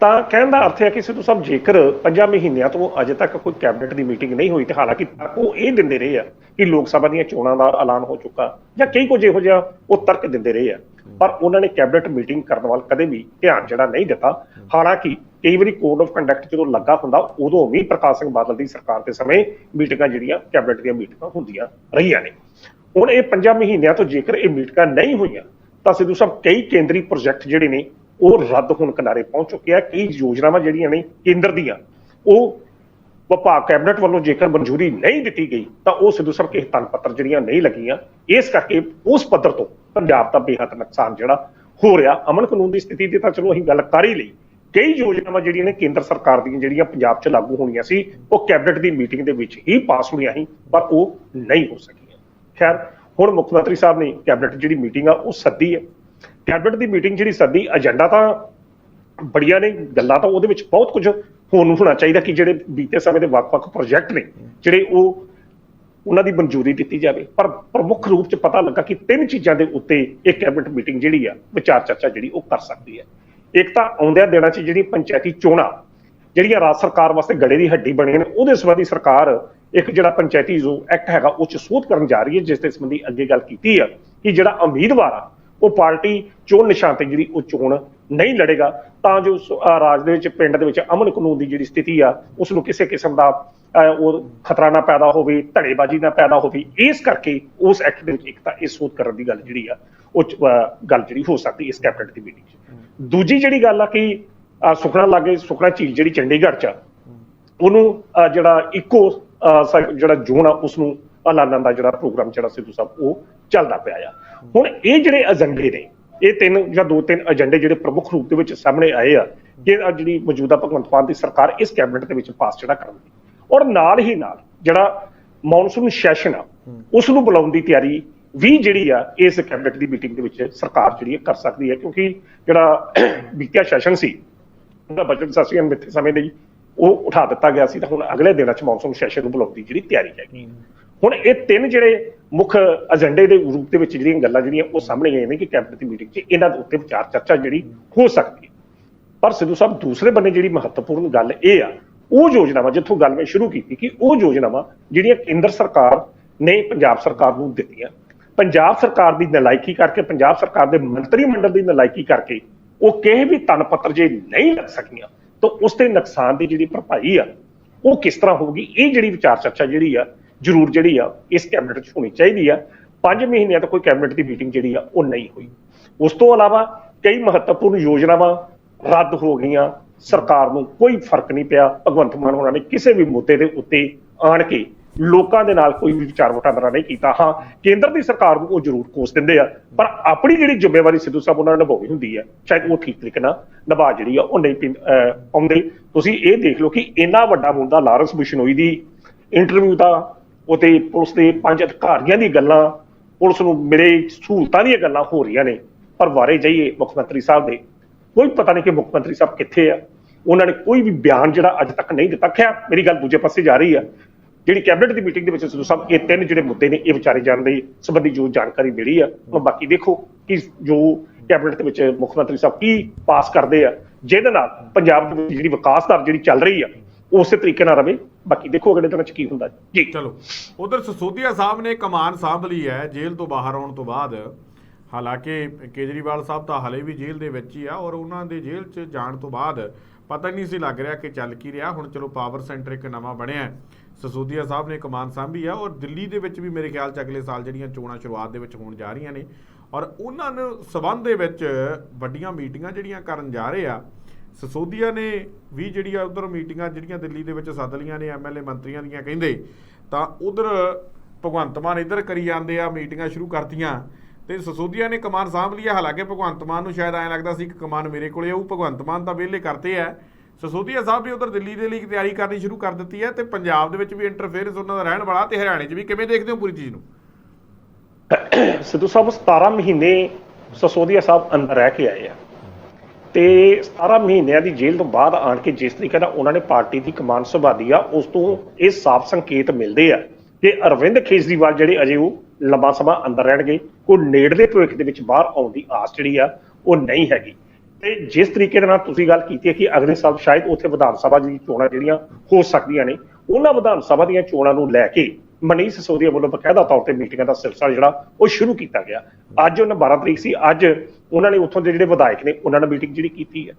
ਤਾਂ ਕਹਿਣ ਦਾ ਅਰਥ ਹੈ ਕਿ ਸਿੱਧੂ ਸਾਹਿਬ ਜੇਕਰ 5 ਮਹੀਨਿਆਂ ਤੋਂ ਅਜੇ ਤੱਕ ਕੋਈ ਕੈਬਨਿਟ ਦੀ ਮੀਟਿੰਗ ਨਹੀਂ ਹੋਈ ਤੇ ਹਾਲਾਂਕਿ ਉਹ ਇਹ ਦਿੰਦੇ ਰਹੇ ਆ ਕਿ ਲੋਕ ਸਭਾ ਦੀਆਂ ਚੋਣਾਂ ਦਾ ਐਲਾਨ ਹੋ ਚੁੱਕਾ ਜਾਂ ਕਈ ਕੁਝ ਇਹੋ ਜਿਹਾ ਉਹ ਤਰਕ ਦਿੰਦੇ ਰਹੇ ਆ ਪਰ ਉਹਨਾਂ ਨੇ ਕੈਬਨਿਟ ਮੀਟਿੰਗ ਕਰਨ ਵੱਲ ਕਦੇ ਵੀ ਧਿਆਨ ਜਿਹੜਾ ਨਹੀਂ ਦਿੱਤਾ। ਹਾਲਾਂਕਿ ਕਈ ਵਾਰੀ ਕੋਡ ਆਫ ਕੰਡਕਟ ਜਦੋਂ ਲੱਗਾ ਹੁੰਦਾ, ਉਦੋਂ ਵੀ ਪ੍ਰਕਾਸ਼ ਸਿੰਘ ਬਾਦਲ ਦੀ ਸਰਕਾਰ ਦੇ ਸਮੇਂ ਮੀਟਿੰਗਾਂ ਜਿਹੜੀਆਂ ਕੈਬਨਿਟ ਦੀਆਂ ਮੀਟਿੰਗਾਂ ਹੁੰਦੀਆਂ ਰਹੀਆਂ ਨੇ। ਹੁਣ ਇਹ 5 ਮਹੀਨਿਆਂ ਤੋਂ ਜੇਕਰ ਇਹ ਮੀਟਿੰਗਾਂ ਨਹੀਂ ਹੋਈਆਂ, ਤਾਂ ਸਿੱਧੂ ਸਾਹਿਬ ਕਈ ਕੇਂਦਰੀ ਪ੍ਰੋਜੈਕਟ ਜਿਹੜੇ ਨੇ, ਉਹ ਰੱਦ ਹੋਣ ਕਿਨਾਰੇ ਪਹੁੰਚ ਚੁੱਕੇ ਆ। ਕਈ ਯੋਜਨਾਵਾਂ ਜਿਹੜੀਆਂ ਨੇ ਕੇਂਦਰ ਦੀਆਂ, ਉਹ ਵਿਭਾਗ ਕੈਬਨਿਟ ਵੱਲੋਂ ਜੇਕਰ ਮਨਜ਼ੂਰੀ ਨਹੀਂ ਦਿੱਤੀ ਗਈ, ਤਾਂ ਉਹ ਸਿੱਧੂ ਸਾਹਿਬ ਕਿਸੇ ਤਨ ਪੱਤਰ ਜਿਹੜੀਆਂ ਨਹੀਂ ਲੱਗੀਆਂ, ਇਸ ਕਰਕੇ ਉਸ ਪੱਧਰ ਤੋਂ ਪੰਜਾਬ ਦਾ ਬੇਹੱਦ ਨੁਕਸਾਨ ਜਿਹੜਾ ਹੋ ਰਿਹਾ। ਅਮਨ ਕਾਨੂੰਨ ਦੀ ਸਥਿਤੀ ਦੀ ਤਾਂ ਚਲੋ ਅਸੀਂ ਗੱਲ ਕਰ ਹੀ ਲਈ। ਕਈ ਯੋਜਨਾਵਾਂ ਜਿਹੜੀਆਂ ਨੇ ਕੇਂਦਰ ਸਰਕਾਰ ਦੀਆਂ ਜਿਹੜੀਆਂ ਪੰਜਾਬ 'ਚ ਲਾਗੂ ਹੋਣੀਆਂ ਸੀ, ਉਹ ਕੈਬਨਿਟ ਦੀ ਮੀਟਿੰਗ ਦੇ ਵਿੱਚ ਹੀ ਪਾਸ ਹੋਈਆਂ ਸੀ, ਪਰ ਉਹ ਨਹੀਂ ਹੋ ਸਕੀਆਂ। ਖੈਰ, ਹੁਣ ਮੁੱਖ ਮੰਤਰੀ ਸਾਹਿਬ ਨੇ ਕੈਬਨਿਟ ਜਿਹੜੀ ਮੀਟਿੰਗ ਆ, ਉਹ ਸੱਦੀ ਹੈ। ਕੈਬਨਿਟ ਦੀ ਮੀਟਿੰਗ ਜਿਹੜੀ ਸੱਦੀ, ਏਜੰਡਾ ਤਾਂ ਬੜੀਆਂ ਨੇ, ਗੱਲਾਂ ਤਾਂ ਉਹਦੇ ਵਿੱਚ ਬਹੁਤ ਕੁਝ ਹੋਣ ਹੋਣਾ ਚਾਹੀਦਾ ਕਿ ਜਿਹੜੇ ਬੀਤੇ ਸਮੇਂ ਦੇ ਵੱਖ-ਵੱਖ ਪ੍ਰੋਜੈਕਟ ਨੇ, ਜਿਹੜੇ ਉਹ ਉਹਨਾਂ ਦੀ ਮਨਜ਼ੂਰੀ ਦਿੱਤੀ ਜਾਵੇ। ਪਰ ਪ੍ਰਮੁੱਖ ਰੂਪ ਚ ਪਤਾ ਲੱਗਾ ਕਿ ਤਿੰਨ ਚੀਜ਼ਾਂ ਦੇ ਉੱਤੇ ਇਹ ਕੈਬਨਿਟ ਮੀਟਿੰਗ ਜਿਹੜੀ ਆ, ਵਿਚਾਰ ਚਰਚਾ ਜਿਹੜੀ ਉਹ ਕਰ ਸਕਦੀ ਹੈ ਇੱਕ ਤਾਂ ਆਉਂਦਿਆਂ ਦਿਨਾਂ ਚ ਜਿਹੜੀ ਪੰਚਾਇਤੀ ਚੋਣਾਂ, ਜਿਹੜੀਆਂ ਰਾਜ ਸਰਕਾਰ ਵਾਸਤੇ ਗੜੇ ਦੀ ਹੱਡੀ ਬਣੀਆਂ ਨੇ, ਉਹਦੇ ਸੰਬੰਧੀ ਸਰਕਾਰ ਇੱਕ ਜਿਹੜਾ ਪੰਚਾਇਤੀ ਜੋ ਐਕਟ ਹੈਗਾ, ਉਹ ਚ ਸੋਧ ਕਰਨ ਜਾ ਰਹੀ ਹੈ, ਜਿਸ ਦੇ ਸੰਬੰਧੀ ਅੱਗੇ ਗੱਲ ਕੀਤੀ ਆ ਕਿ ਜਿਹੜਾ ਉਮੀਦਵਾਰ ਆ, ਉਹ ਪਾਰਟੀ ਚੋਣ ਨਿਸ਼ਾਨ ਤੇ ਜਿਹੜੀ ਉਹ ਚੋਣ ਨਹੀਂ ਲੜੇਗਾ ਤਾਂ ਜੋ ਰਾਜ ਦੇ ਵਿੱਚ ਪਿੰਡ ਦੇ ਵਿੱਚ ਅਮਨ ਕਾਨੂੰਨ ਦੀ ਜਿਹੜੀ ਸਥਿਤੀ ਆ ਉਸ ਨੂੰ ਕਿਸੇ ਕਿਸਮ ਦਾ ਉਹ ਖਤਰਾ ਨਾ ਪੈਦਾ ਹੋਵੇ ਧੜੇਬਾਜ਼ੀ ਨਾ ਪੈਦਾ ਹੋਵੇ ਇਸ ਕਰਕੇ ਉਸ ਐਕਟ ਦੇ ਵਿੱਚ ਇੱਕ ਤਾਂ ਇਹ ਸੋਧ ਕਰਨ ਦੀ ਗੱਲ ਜਿਹੜੀ ਆ ਉਹ ਗੱਲ ਜਿਹੜੀ ਹੋ ਸਕਦੀ ਇਸ ਕੈਬਨਿਟ ਦੀ ਮੀਟਿੰਗ 'ਚ। ਦੂਜੀ ਜਿਹੜੀ ਗੱਲ ਆ ਕਿ ਸੁਖਨਾ ਲਾਗੇ ਸੁਖਨਾ ਝੀਲ ਜਿਹੜੀ ਚੰਡੀਗੜ੍ਹ 'ਚ ਆ ਉਹਨੂੰ ਜਿਹੜਾ ਇੱਕੋ ਜਿਹੜਾ ਜ਼ੋਨ ਆ ਉਸ ਨੂੰ ਐਲਾਨਣ ਦਾ ਜਿਹੜਾ ਪ੍ਰੋਗਰਾਮ ਜਿਹੜਾ ਸਿੱਧੂ ਸਾਹਿਬ ਉਹ ਚੱਲਦਾ ਪਿਆ ਆ। ਹੁਣ ਇਹ ਜਿਹੜੇ ਏਜੰਡੇ ਨੇ ਇਹ ਤਿੰਨ ਜਾਂ ਦੋ ਤਿੰਨ ਏਜੰਡੇ ਜਿਹੜੇ ਪ੍ਰਮੁੱਖ ਰੂਪ ਦੇ ਵਿੱਚ ਸਾਹਮਣੇ ਆਏ ਆ ਕਿ ਜਿਹੜੀ ਮੌਜੂਦਾ ਭਗਵੰਤ ਮਾਨ ਦੀ ਸਰਕਾਰ ਇਸ ਕੈਬਨਿਟ ਦੇ ਵਿੱਚ ਪਾਸ ਜਿਹੜਾ ਕਰਨਗੀ। ਔਰ ਨਾਲ ਹੀ ਨਾਲ ਜਿਹੜਾ ਮੌਨਸੂਨ ਸੈਸ਼ਨ ਆ, ਉਸ ਨੂੰ ਬੁਲਾਉਣ ਦੀ ਤਿਆਰੀ ਵੀ ਜਿਹੜੀ ਆ ਇਸ ਕੈਬਨਿਟ ਦੀ ਮੀਟਿੰਗ ਦੇ ਵਿੱਚ ਸਰਕਾਰ ਜਿਹੜੀ ਕਰ ਸਕਦੀ ਹੈ, ਕਿਉਂਕਿ ਜਿਹੜਾ ਬੀਤਿਆ ਸੈਸ਼ਨ ਸੀ, ਉਹਦਾ ਬਜਟ ਸੈਸ਼ਨ ਮਿੱਥੇ ਸਮੇਂ ਦੇ ਉਹ ਉਠਾ ਦਿੱਤਾ ਗਿਆ ਸੀ, ਤਾਂ ਹੁਣ ਅਗਲੇ ਦਿਨਾਂ 'ਚ ਮੌਨਸੂਨ ਸੈਸ਼ਨ ਨੂੰ ਬੁਲਾਉਣ ਦੀ ਜਿਹੜੀ ਤਿਆਰੀ ਹੈਗੀ। ਹੁਣ ਇਹ ਤਿੰਨ ਜਿਹੜੇ ਮੁੱਖ ਏਜੰਡੇ ਦੇ ਰੂਪ ਦੇ ਵਿੱਚ ਜਿਹੜੀਆਂ ਗੱਲਾਂ ਜਿਹੜੀਆਂ ਉਹ ਸਾਹਮਣੇ ਆਈਆਂ ਨੇ ਕਿ ਕੈਬਨਿਟ ਦੀ ਮੀਟਿੰਗ 'ਚ ਇਹਨਾਂ ਦੇ ਉੱਤੇ ਵਿਚਾਰ ਚਰਚਾ ਜਿਹੜੀ ਹੋ ਸਕਦੀ ਹੈ। ਪਰ ਸਿੱਧੂ ਸਾਹਿਬ, ਦੂਸਰੇ ਬੰਨੇ ਜਿਹੜੀ ਮਹੱਤਵਪੂਰਨ ਗੱਲ ਇਹ ਆ, ਉਹ ਯੋਜਨਾਵਾਂ ਜਿੱਥੋਂ ਗੱਲ ਮੈਂ ਸ਼ੁਰੂ ਕੀਤੀ ਕਿ ਉਹ ਯੋਜਨਾਵਾਂ ਜਿਹੜੀਆਂ ਕੇਂਦਰ ਸਰਕਾਰ ਨੇ ਪੰਜਾਬ ਸਰਕਾਰ ਨੂੰ ਦਿੱਤੀਆਂ, ਪੰਜਾਬ ਸਰਕਾਰ ਦੀ ਨਲਾਇਕੀ ਕਰਕੇ, ਪੰਜਾਬ ਸਰਕਾਰ ਦੇ ਮੰਤਰੀ ਮੰਡਲ ਦੀ ਨਲਾਇਕੀ ਕਰਕੇ ਉਹ ਕਿਸੇ ਵੀ ਤਨ ਪੱਤਰ ਜੇ ਨਹੀਂ ਲੱਗ ਸਕੀਆਂ, ਤਾਂ ਉਸ ਤੇ ਨੁਕਸਾਨ ਦੀ ਜਿਹੜੀ ਭਰਪਾਈ ਆ, ਉਹ ਕਿਸ ਤਰ੍ਹਾਂ ਹੋਊਗੀ, ਇਹ ਜਿਹੜੀ ਵਿਚਾਰ ਚਰਚਾ ਜਿਹੜੀ ਆ ਜ਼ਰੂਰ ਜਿਹੜੀ ਆ, ਇਸ ਕੈਬਨਿਟ 'ਚ ਹੋਣੀ ਚਾਹੀਦੀ ਆ। 5 ਮਹੀਨਿਆਂ ਤੋਂ ਕੋਈ ਕੈਬਨਿਟ ਦੀ ਮੀਟਿੰਗ ਜਿਹੜੀ ਆ, ਉਹ ਨਹੀਂ ਹੋਈ। ਉਸ ਤੋਂ ਇਲਾਵਾ ਕਈ ਮਹੱਤਵਪੂਰਨ ਯੋਜਨਾਵਾਂ ਰੱਦ ਹੋ ਗਈਆਂ। ਸਰਕਾਰ ਨੂੰ ਕੋਈ ਫ਼ਰਕ ਨਹੀਂ ਪਿਆ। ਭਗਵੰਤ ਮਾਨ ਹੋਣਾ ਨੇ ਕਿਸੇ ਵੀ ਮੁੱਦੇ ਦੇ ਉੱਤੇ ਆਣ ਕੇ ਲੋਕਾਂ ਦੇ ਨਾਲ ਕੋਈ ਵੀ ਵਿਚਾਰ ਵਟਾਂਦਰਾ ਨਹੀਂ ਕੀਤਾ। ਹਾਂ, ਕੇਂਦਰ ਦੀ ਸਰਕਾਰ ਨੂੰ ਉਹ ਜ਼ਰੂਰ ਕੋਸ ਦਿੰਦੇ ਆ। ਪਰ ਆਪਣੀ ਜਿਹੜੀ ਜ਼ਿੰਮੇਵਾਰੀ ਸਿੱਧੂ ਸਾਹਿਬ ਉਹਨਾਂ ਨੇ ਨਿਭਾਉਣੀ ਹੁੰਦੀ ਹੈ ਸ਼ਾਇਦ ਉਹ ਠੀਕ ਤਰੀਕੇ ਨਾਲ ਨਿਭਾ ਜਿਹੜੀ ਆ, ਉਹ ਨਹੀਂ ਪਿੰ- ਆਉਂਦੇ। ਤੁਸੀਂ ਇਹ ਦੇਖ ਲਓ ਕਿ ਇੰਨਾ ਵੱਡਾ ਮੁੱਦਾ ਲਾਰੈਂਸ ਬਿਸ਼ਨੋਈ ਦੀ ਇੰਟਰਵਿਊ ਦਾ ਉਤੇ ਪੁਲਿਸ ਦੇ ਪੰਜ ਅਧਿਕਾਰੀਆਂ ਦੀ ਗੱਲਾਂ, ਪੁਲਿਸ ਨੂੰ ਮਿਲੇ ਸਹੂਲਤਾਂ ਦੀਆਂ ਗੱਲਾਂ ਹੋ ਰਹੀਆਂ ਨੇ, ਪਰ ਵਾਰੇ ਜਾਈਏ ਮੁੱਖ ਮੰਤਰੀ ਸਾਹਿਬ ਦੇ। ਕੋਈ ਪਤਾ ਨਹੀਂ ਕਿ ਮੁੱਖ ਮੰਤਰੀ ਸਾਹਿਬ ਕਿੱਥੇ ਆ। ਉਹਨਾਂ ਨੇ ਕੋਈ ਵੀ ਬਿਆਨ ਜਿਹੜਾ ਅੱਜ ਤੱਕ ਨਹੀਂ ਦਿੱਤਾ। ਖਿਆ ਮੇਰੀ ਗੱਲ ਦੂਜੇ ਪਾਸੇ ਜਾ ਰਹੀ ਆ। ਜਿਹੜੀ ਕੈਬਨਿਟ ਦੀ ਮੀਟਿੰਗ ਦੇ ਵਿੱਚ ਸਿੱਧੂ ਸਾਹਿਬ, ਇਹ ਤਿੰਨ ਜਿਹੜੇ ਮੁੱਦੇ ਨੇ, ਇਹ ਵਿਚਾਰੇ ਜਾਣ ਦੇ ਸੰਬੰਧੀ ਜੋ ਜਾਣਕਾਰੀ ਮਿਲੀ ਆ। ਉਹ ਬਾਕੀ ਦੇਖੋ ਕਿ ਜੋ ਕੈਬਨਿਟ ਦੇ ਵਿੱਚ ਮੁੱਖ ਮੰਤਰੀ ਸਾਹਿਬ ਕੀ ਪਾਸ ਕਰਦੇ ਆ। ਜਿਹਦੇ ਨਾਲ ਪੰਜਾਬ ਦੇ ਵਿੱਚ ਜਿਹੜੀ ਵਿਕਾਸ ਦਰ ਜਿਹੜੀ ਚੱਲ ਰਹੀ ਆ, ਉਹ ਉਸੇ ਤਰੀਕੇ ਨਾਲ ਰਵੇ। ਬਾਕੀ ਦੇਖੋ ਅਗਲੇ ਦਿਨਾਂ ਚ ਕੀ ਹੁੰਦਾ। ਜੀ। ਚਲੋ, ਉਧਰ ਸਸੋਦੀਆ ਸਾਹਿਬ ਨੇ ਕਮਾਨ ਸਾਂਭ ਲਈ ਹੈ, ਜੇਲ੍ਹ ਤੋਂ ਬਾਹਰ ਆਉਣ ਤੋਂ ਬਾਅਦ। ਹਾਲਾਂਕਿ ਕੇਜਰੀਵਾਲ ਸਾਹਿਬ ਤਾਂ ਹਲੇ ਵੀ ਜੇਲ੍ਹ ਦੇ ਵਿੱਚ ਹੀ ਆ ਔਰ ਉਹਨਾਂ ਦੇ ਜੇਲ੍ਹ 'ਚ ਜਾਣ ਤੋਂ ਬਾਅਦ ਪਤਾ ਹੀ ਨਹੀਂ ਸੀ ਲੱਗ ਰਿਹਾ ਕਿ ਚੱਲ ਕੀ ਰਿਹਾ, ਹੁਣ ਚਲੋ ਪਾਵਰ ਸੈਂਟਰ ਇੱਕ ਨਵਾਂ ਬਣਿਆ ਹੈ। ਸਸੋਦੀਆ ਸਾਹਿਬ ਨੇ ਕਮਾਨ ਸਾਂਭੀ ਆ ਔਰ ਦਿੱਲੀ ਦੇ ਵਿੱਚ ਵੀ ਮੇਰੇ ਖਿਆਲ 'ਚ ਅਗਲੇ ਸਾਲ ਜਿਹੜੀਆਂ ਚੋਣਾਂ ਸ਼ੁਰੂਆਤ ਦੇ ਵਿੱਚ ਹੋਣ ਜਾ ਰਹੀਆਂ ਨੇ। ਔਰ ਉਹਨਾਂ ਨੂੰ ਸਬੰਧ ਦੇ ਵਿੱਚ ਵੱਡੀਆਂ ਮੀਟਿੰਗਾਂ ਜਿਹੜੀਆਂ ਕਰਨ ਜਾ ਰਹੇ ਆ ਸਸੋਦੀਆ ਨੇ ਵੀ ਜਿਹੜੀ ਆ ਉਧਰ ਮੀਟਿੰਗਾਂ ਜਿਹੜੀਆਂ ਦਿੱਲੀ ਦੇ ਵਿੱਚ ਸੱਦ ਲਈਆਂ ਨੇ ਐਮਐਲਏ ਮੰਤਰੀਆਂ ਦੀਆਂ ਕਹਿੰਦੇ, ਤਾਂ ਉਧਰ ਭਗਵੰਤ ਮਾਨ ਇੱਧਰ ਕਰੀ ਜਾਂਦੇ ਆ, ਮੀਟਿੰਗਾਂ ਸ਼ੁਰੂ ਕਰਤੀਆਂ ਤੇ ਸਸੋਦੀਆ ਨੇ ਕਮਾਨ ਸਾਂਭ ਲਿਆ ਹਾਲਾਂਕਿ ਭਗਵੰਤ ਮਾਨ ਨੂੰ ਸ਼ਾਇਦ ਐਂ ਲੱਗਦਾ ਸੀ ਕਿ ਕਮਾਨ ਮੇਰੇ ਕੋਲੇ ਆਊ, ਭਗਵੰਤ ਮਾਨ ਤਾਂ ਵਿਹਲੇ ਕਰਤੇ ਆ। ਸਸੋਦੀਆ ਸਾਹਿਬ ਵੀ ਉਧਰ ਦਿੱਲੀ ਦੇ ਲਈ ਤਿਆਰੀ ਕਰਨੀ ਸ਼ੁਰੂ ਕਰ ਦਿੱਤੀ ਹੈ ਤੇ ਪੰਜਾਬ ਦੇ ਵਿੱਚ ਵੀ ਇੰਟਰਫੇਰੈਂਸ ਉਹਨਾਂ ਦਾ ਰਹਿਣ ਵਾਲਾ ਤੇ ਹਰਿਆਣੇ 'ਚ ਵੀ, ਕਿਵੇਂ ਦੇਖਦੇ ਹੋ ਪੂਰੀ ਚੀਜ਼ ਨੂੰ? ਸਿੱਧੂ ਸਾਹਿਬ 17 ਮਹੀਨੇ ਸਸੋਦੀਆ ਸਾਹਿਬ ਅੰਦਰ ਰਹਿ ਕੇ ਆਏ ਆ। ਤੇ 17 ਮਹੀਨਿਆਂ ਦੀ ਜੇਲ੍ਹ ਤੋਂ ਬਾਅਦ ਆਣ ਕੇ ਜਿਸ ਤਰੀਕੇ ਨਾਲ ਉਹਨਾਂ ਨੇ ਪਾਰਟੀ ਦੀ ਕਮਾਨ ਸੰਭਾਲੀ ਆ, ਉਸ ਤੋਂ ਇਹ ਸਾਫ਼ ਸੰਕੇਤ ਮਿਲਦੇ ਆ ਕਿ ਅਰਵਿੰਦ ਕੇਜਰੀਵਾਲ ਜਿਹੜੇ ਅਜੇ ਉਹ ਲੰਬਾ ਸਮਾਂ ਅੰਦਰ ਰਹਿਣਗੇ ਕੋਈ ਨੇੜਲੇ ਭਵਿੱਖ ਦੇ ਵਿੱਚ ਬਾਹਰ ਆਉਣ ਦੀ ਆਸ ਜਿਹੜੀ ਆ, ਉਹ ਨਹੀਂ ਹੈਗੀ। ਤੇ ਜਿਸ ਤਰੀਕੇ ਦੇ ਨਾਲ ਤੁਸੀਂ ਗੱਲ ਕੀਤੀ ਹੈ ਕਿ ਅਗਲੇ ਸਾਲ ਸ਼ਾਇਦ ਉੱਥੇ ਵਿਧਾਨ ਸਭਾ ਦੀ ਚੋਣਾਂ ਜਿਹੜੀਆਂ ਹੋ ਸਕਦੀਆਂ ਨੇ, ਉਹਨਾਂ ਵਿਧਾਨ ਸਭਾ ਦੀਆਂ ਚੋਣਾਂ ਨੂੰ ਲੈ ਕੇ ਮਨੀਸ਼ ਸਿਸੋਦੀਆ ਵੱਲੋਂ ਬਕਾਇਦਾ ਤੌਰ ਤੇ ਮੀਟਿੰਗਾਂ ਦਾ ਸਿਲਸਿਲਾ ਜਿਹੜਾ, ਉਹ ਸ਼ੁਰੂ ਕੀਤਾ ਗਿਆ। ਅੱਜ ਉਹਨਾਂ 12 ਤਰੀਕ ਸੀ, ਅੱਜ ਉਹਨਾਂ ਨੇ ਉੱਥੋਂ ਦੇ ਜਿਹੜੇ ਵਿਧਾਇਕ ਨੇ, ਉਹਨਾਂ ਨਾਲ ਮੀਟਿੰਗ ਜਿਹੜੀ ਕੀਤੀ ਹੈ।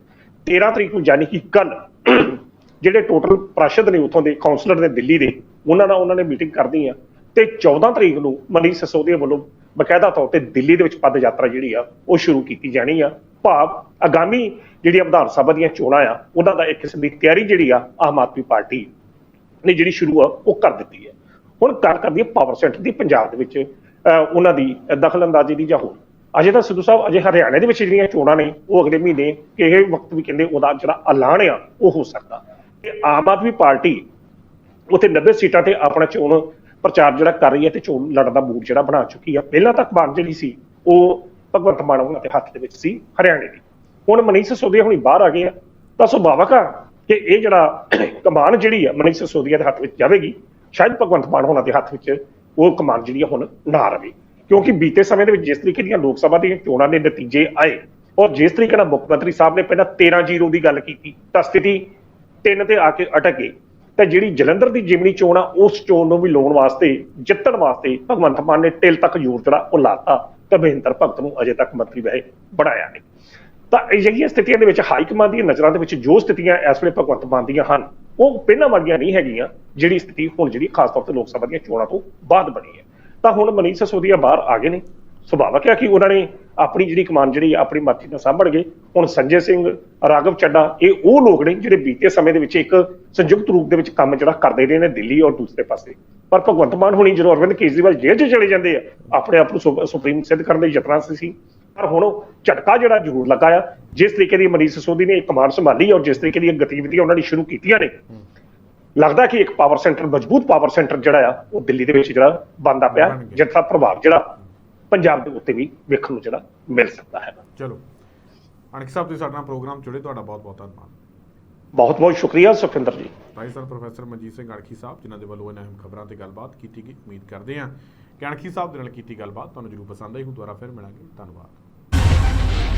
13 ਤਰੀਕ ਨੂੰ ਯਾਨੀ ਕਿ ਕੱਲ ਜਿਹੜੇ ਟੋਟਲ ਪ੍ਰਾਸ਼ਦ ਨੇ ਉੱਥੋਂ ਦੇ ਕਾਉਂਸਲਰ ਨੇ ਦਿੱਲੀ ਦੇ, ਉਹਨਾਂ ਨਾਲ ਉਹਨਾਂ ਨੇ ਮੀਟਿੰਗ ਕਰਨੀ ਆ। ਤੇ 14 ਤਰੀਕ ਨੂੰ ਮਨੀਸ਼ ਸਸੋਦੀਆ ਵੱਲੋਂ ਬਕਾਇਦਾ ਤੌਰ ਤੇ ਦਿੱਲੀ ਦੇ ਵਿੱਚ ਪਦ ਯਾਤਰਾ ਜਿਹੜੀ ਆ, ਉਹ ਸ਼ੁਰੂ ਕੀਤੀ ਜਾਣੀ ਆ। ਭਾਵ ਆਗਾਮੀ ਜਿਹੜੀਆਂ ਵਿਧਾਨ ਸਭਾ ਦੀਆਂ ਚੋਣਾਂ ਆ, ਉਹਨਾਂ ਦਾ ਇੱਕ ਕਿਸਮ ਦੀ ਤਿਆਰੀ ਜਿਹੜੀ ਆ, ਆਮ ਆਦਮੀ ਪਾਰਟੀ ਨੇ ਜਿਹੜੀ ਸ਼ੁਰੂ ਆ, ਉਹ ਕਰ ਦਿੱਤੀ ਹੈ। ਹੁਣ ਗੱਲ ਕਰਦੀ ਹੈ ਪਾਵਰ ਸੈਂਟਰ ਦੀ ਪੰਜਾਬ ਦੇ ਵਿੱਚ ਅਹ, ਉਹਨਾਂ ਦੀ ਦਖਲ ਅੰਦਾਜ਼ੀ ਦੀ ਜਾਂ ਹੋਰ। ਅਜੇ ਤਾਂ ਸਿੱਧੂ ਸਾਹਿਬ ਅਜੇ ਹਰਿਆਣੇ ਦੇ ਵਿੱਚ ਜਿਹੜੀਆਂ ਚੋਣਾਂ ਨੇ ਉਹ ਅਗਲੇ ਮਹੀਨੇ ਕਿਸੇ ਵਕਤ ਵੀ ਕਹਿੰਦੇ ਉਹਦਾ ਜਿਹੜਾ ਐਲਾਨ ਆ ਉਹ ਹੋ ਸਕਦਾ। ਤੇ ਆਮ ਆਦਮੀ ਪਾਰਟੀ ਉੱਥੇ 90 ਸੀਟਾਂ ਤੇ ਆਪਣਾ ਚੋਣ ਪ੍ਰਚਾਰ ਜਿਹੜਾ ਕਰ ਰਹੀ ਹੈ ਤੇ ਚੋਣ ਲੜਨ ਦਾ ਮੂਡ ਜਿਹੜਾ ਬਣਾ ਚੁੱਕੀ ਆ। ਪਹਿਲਾਂ ਤੱਕ ਬਾਗ ਜਿਹੜੀ ਸੀ ਉਹ ਭਗਵੰਤ ਮਾਨ ਉਹਨਾਂ ਦੇ ਹੱਥ ਦੇ ਵਿੱਚ ਸੀ ਹਰਿਆਣੇ ਦੀ। ਹੁਣ ਮਨੀਸ਼ ਸਿਸੋਦੀਆ ਹੁਣੀ ਬਾਹਰ ਆ ਗਏ ਆ ਤਾਂ ਸੁਭਾਵਕ ਆ ਕਿ ਇਹ ਜਿਹੜਾ ਕਮਾਨ ਜਿਹੜੀ ਆ ਮਨੀਸ਼ ਸਿਸੋਦੀਆ ਦੇ ਹੱਥ ਵਿੱਚ ਜਾਵੇਗੀ। ਸ਼ਾਇਦ ਭਗਵੰਤ ਮਾਨ ਹੋਣਾ ਦੇ ਹੱਥ ਵਿੱਚ ਉਹ ਕਮਾਨ ਜਿਹੜੀ ਹੁਣ ਨਾ ਰਵੇ। ਕਿਉਂਕਿ ਬੀਤੇ ਸਮੇਂ ਦੇ ਵਿੱਚ ਜਿਸ ਤਰੀਕੇ ਦੀਆਂ ਲੋਕ ਸਭਾ ਦੀਆਂ ਚੋਣਾਂ ਦੇ ਨਤੀਜੇ ਆਏ ਔਰ ਜਿਸ ਤਰੀਕੇ ਨਾਲ ਮੁੱਖ ਮੰਤਰੀ ਸਾਹਿਬ ਨੇ ਪਹਿਲਾਂ 13-0 ਦੀ ਗੱਲ ਕੀਤੀ, ਤਾਂ ਸਥਿਤੀ ਤਿੰਨ ਤੇ ਆ ਕੇ ਅਟਕ ਗਈ। ਤਾਂ ਜਿਹੜੀ ਜਲੰਧਰ ਦੀ ਜਿਮਨੀ ਚੋਣ ਆ, ਉਸ ਚੋਣ ਨੂੰ ਵੀ ਲਾਉਣ ਵਾਸਤੇ, ਜਿੱਤਣ ਵਾਸਤੇ ਭਗਵੰਤ ਮਾਨ ਨੇ ਟਿਲ ਤੱਕ ਜ਼ੋਰ ਜਿਹੜਾ ਉਹ ਲਾਤਾ ਤਾਂ ਮਹਿੰਦਰ ਭਗਤ ਨੂੰ ਅਜੇ ਤੱਕ ਮੰਤਰੀ ਵਹਿ ਬਣਾਇਆ ਨਹੀਂ। ਤਾਂ ਅਜਿਹੀਆਂ ਸਥਿਤੀਆਂ ਦੇ ਵਿੱਚ ਹਾਈ ਕਮਾਂਡ ਦੀਆਂ ਨਜ਼ਰਾਂ ਦੇ ਵਿੱਚ ਜੋ ਸਥਿਤੀਆਂ ਇਸ ਵੇਲੇ ਭਗਵੰਤ ਮਾਨ ਦੀਆਂ ਹਨ ਉਹ ਪਹਿਲਾਂ ਵਰਗੀਆਂ ਨਹੀਂ ਹੈਗੀਆਂ, ਜਿਹੜੀ ਸਥਿਤੀ ਹੁਣ ਜਿਹੜੀ ਖਾਸ ਤੌਰ ਤੇ ਲੋਕ ਸਭਾ ਦੀਆਂ ਚੋਣਾਂ ਤੋਂ ਬਾਅਦ ਬਣੀ ਹੈ। ਤਾਂ ਹੁਣ ਮਨੀਸ਼ ਸਸੋਦੀਆ ਬਾਹਰ ਆ ਗਏ ਨੇ। ਸੁਭਾਵਕ ਹੈ ਕਿ ਉਹਨਾਂ ਨੇ ਆਪਣੀ ਜਿਹੜੀ ਕਮਾਨ ਜਿਹੜੀ ਆਪਣੀ ਮਰਜ਼ੀ ਨਾਲ ਸਾਂਭਣਗੇ ਹੁਣ ਸੰਜੇ ਸਿੰਘ, ਰਾਘਵ ਚੱਡਾ, ਇਹ ਉਹ ਲੋਕ ਨੇ ਜਿਹੜੇ ਬੀਤੇ ਸਮੇਂ ਦੇ ਵਿੱਚ ਇੱਕ ਸੰਯੁਕਤ ਰੂਪ ਦੇ ਵਿੱਚ ਕੰਮ ਜਿਹੜਾ ਕਰਦੇ ਰਹੇ ਨੇ ਦਿੱਲੀ ਔਰ ਦੂਸਰੇ ਪਾਸੇ। ਪਰ ਭਗਵੰਤ ਮਾਨ ਹੁਣੀ ਜਦੋਂ ਅਰਵਿੰਦ ਕੇਜਰੀਵਾਲ ਜੇਲ੍ਹ 'ਚ ਚਲੇ ਜਾਂਦੇ ਆ, ਆਪਣੇ ਆਪ ਨੂੰ ਸੁ- ਸੁਪਰੀਮ ਸਿੱਧ ਕਰਨ ਦੇ ਯਤਨਾਂ ਸੀ। ਪਰ ਹੁਣ ਝਟਕਾ ਜਿਹੜਾ ਜ਼ਰੂਰ ਲੱਗਾ ਆ ਜਿਸ ਤਰੀਕੇ ਦੀ ਮਨੀਸ਼ ਸਿਸੋਦੀ ਨੇ ਇੱਕ ਕਮਾਨ ਸੰਭਾਲੀ ਔਰ ਜਿਸ ਤਰੀਕੇ ਦੀਆਂ ਗਤੀਵਿਧੀਆਂ ਉਹਨਾਂ ਨੇ ਸ਼ੁਰੂ ਕੀਤੀਆਂ ਨੇ ਲੱਗਦਾ ਕਿ ਇੱਕ ਪਾਵਰ ਸੈਂਟਰ ਮਜ਼ਬੂਤ ਪਾਵਰ ਸੈਂਟਰ ਜਿਹੜਾ ਆ ਉਹ ਦਿੱਲੀ ਦੇ ਵਿੱਚ ਜਿਹੜਾ ਬੰਦਾ ਪਿਆ। ਜਿਸ ਦਾ ਪ੍ਰਭਾਵ ਜਿਹੜਾ ਪੰਜਾਬ ਦੇ ਉੱਤੇ ਵੀ ਵੇਖਣ ਨੂੰ ਜਿਹੜਾ ਮਿਲ ਸਕਦਾ ਹੈ। ਚਲੋ। ਅਣਖ ਸਾਹਿਬ ਤੁਸੀਂ ਸਾਡੇ ਨਾਲ ਪ੍ਰੋਗਰਾਮ ਜੁੜੇ ਤੁਹਾਡਾ ਬਹੁਤ ਬਹੁਤ ਧੰਨਵਾਦ। ਬਹੁਤ ਬਹੁਤ ਸ਼ੁਕਰੀਆ ਸੁਖਿੰਦਰ ਜੀ। ਭਾਈ ਸਰ ਪ੍ਰੋਫੈਸਰ ਮਨਜੀਤ ਸਿੰਘ ਅਣਖੀ ਸਾਹਿਬ ਜਿਨ੍ਹਾਂ ਦੇ ਵੱਲੋਂ ਇਹਨਾਂ ਅਹਿਮ ਖਬਰਾਂ ਤੇ ਗੱਲਬਾਤ ਕੀਤੀ ਗਈ ਉਮੀਦ ਕਰਦੇ ਹਾਂ ਕਿ ਅਣਖੀ ਸਾਹਿਬ ਦੇ ਨਾਲ ਕੀਤੀ ਗੱਲਬਾਤ ਤੁਹਾਨੂੰ ਜਰੂਰ ਪਸੰਦ ਆਈ ਹੁਣ ਦੁਬਾਰਾ ਫਿਰ ਮਿਲਾਂਗੇ। ਧੰਨਵਾਦ।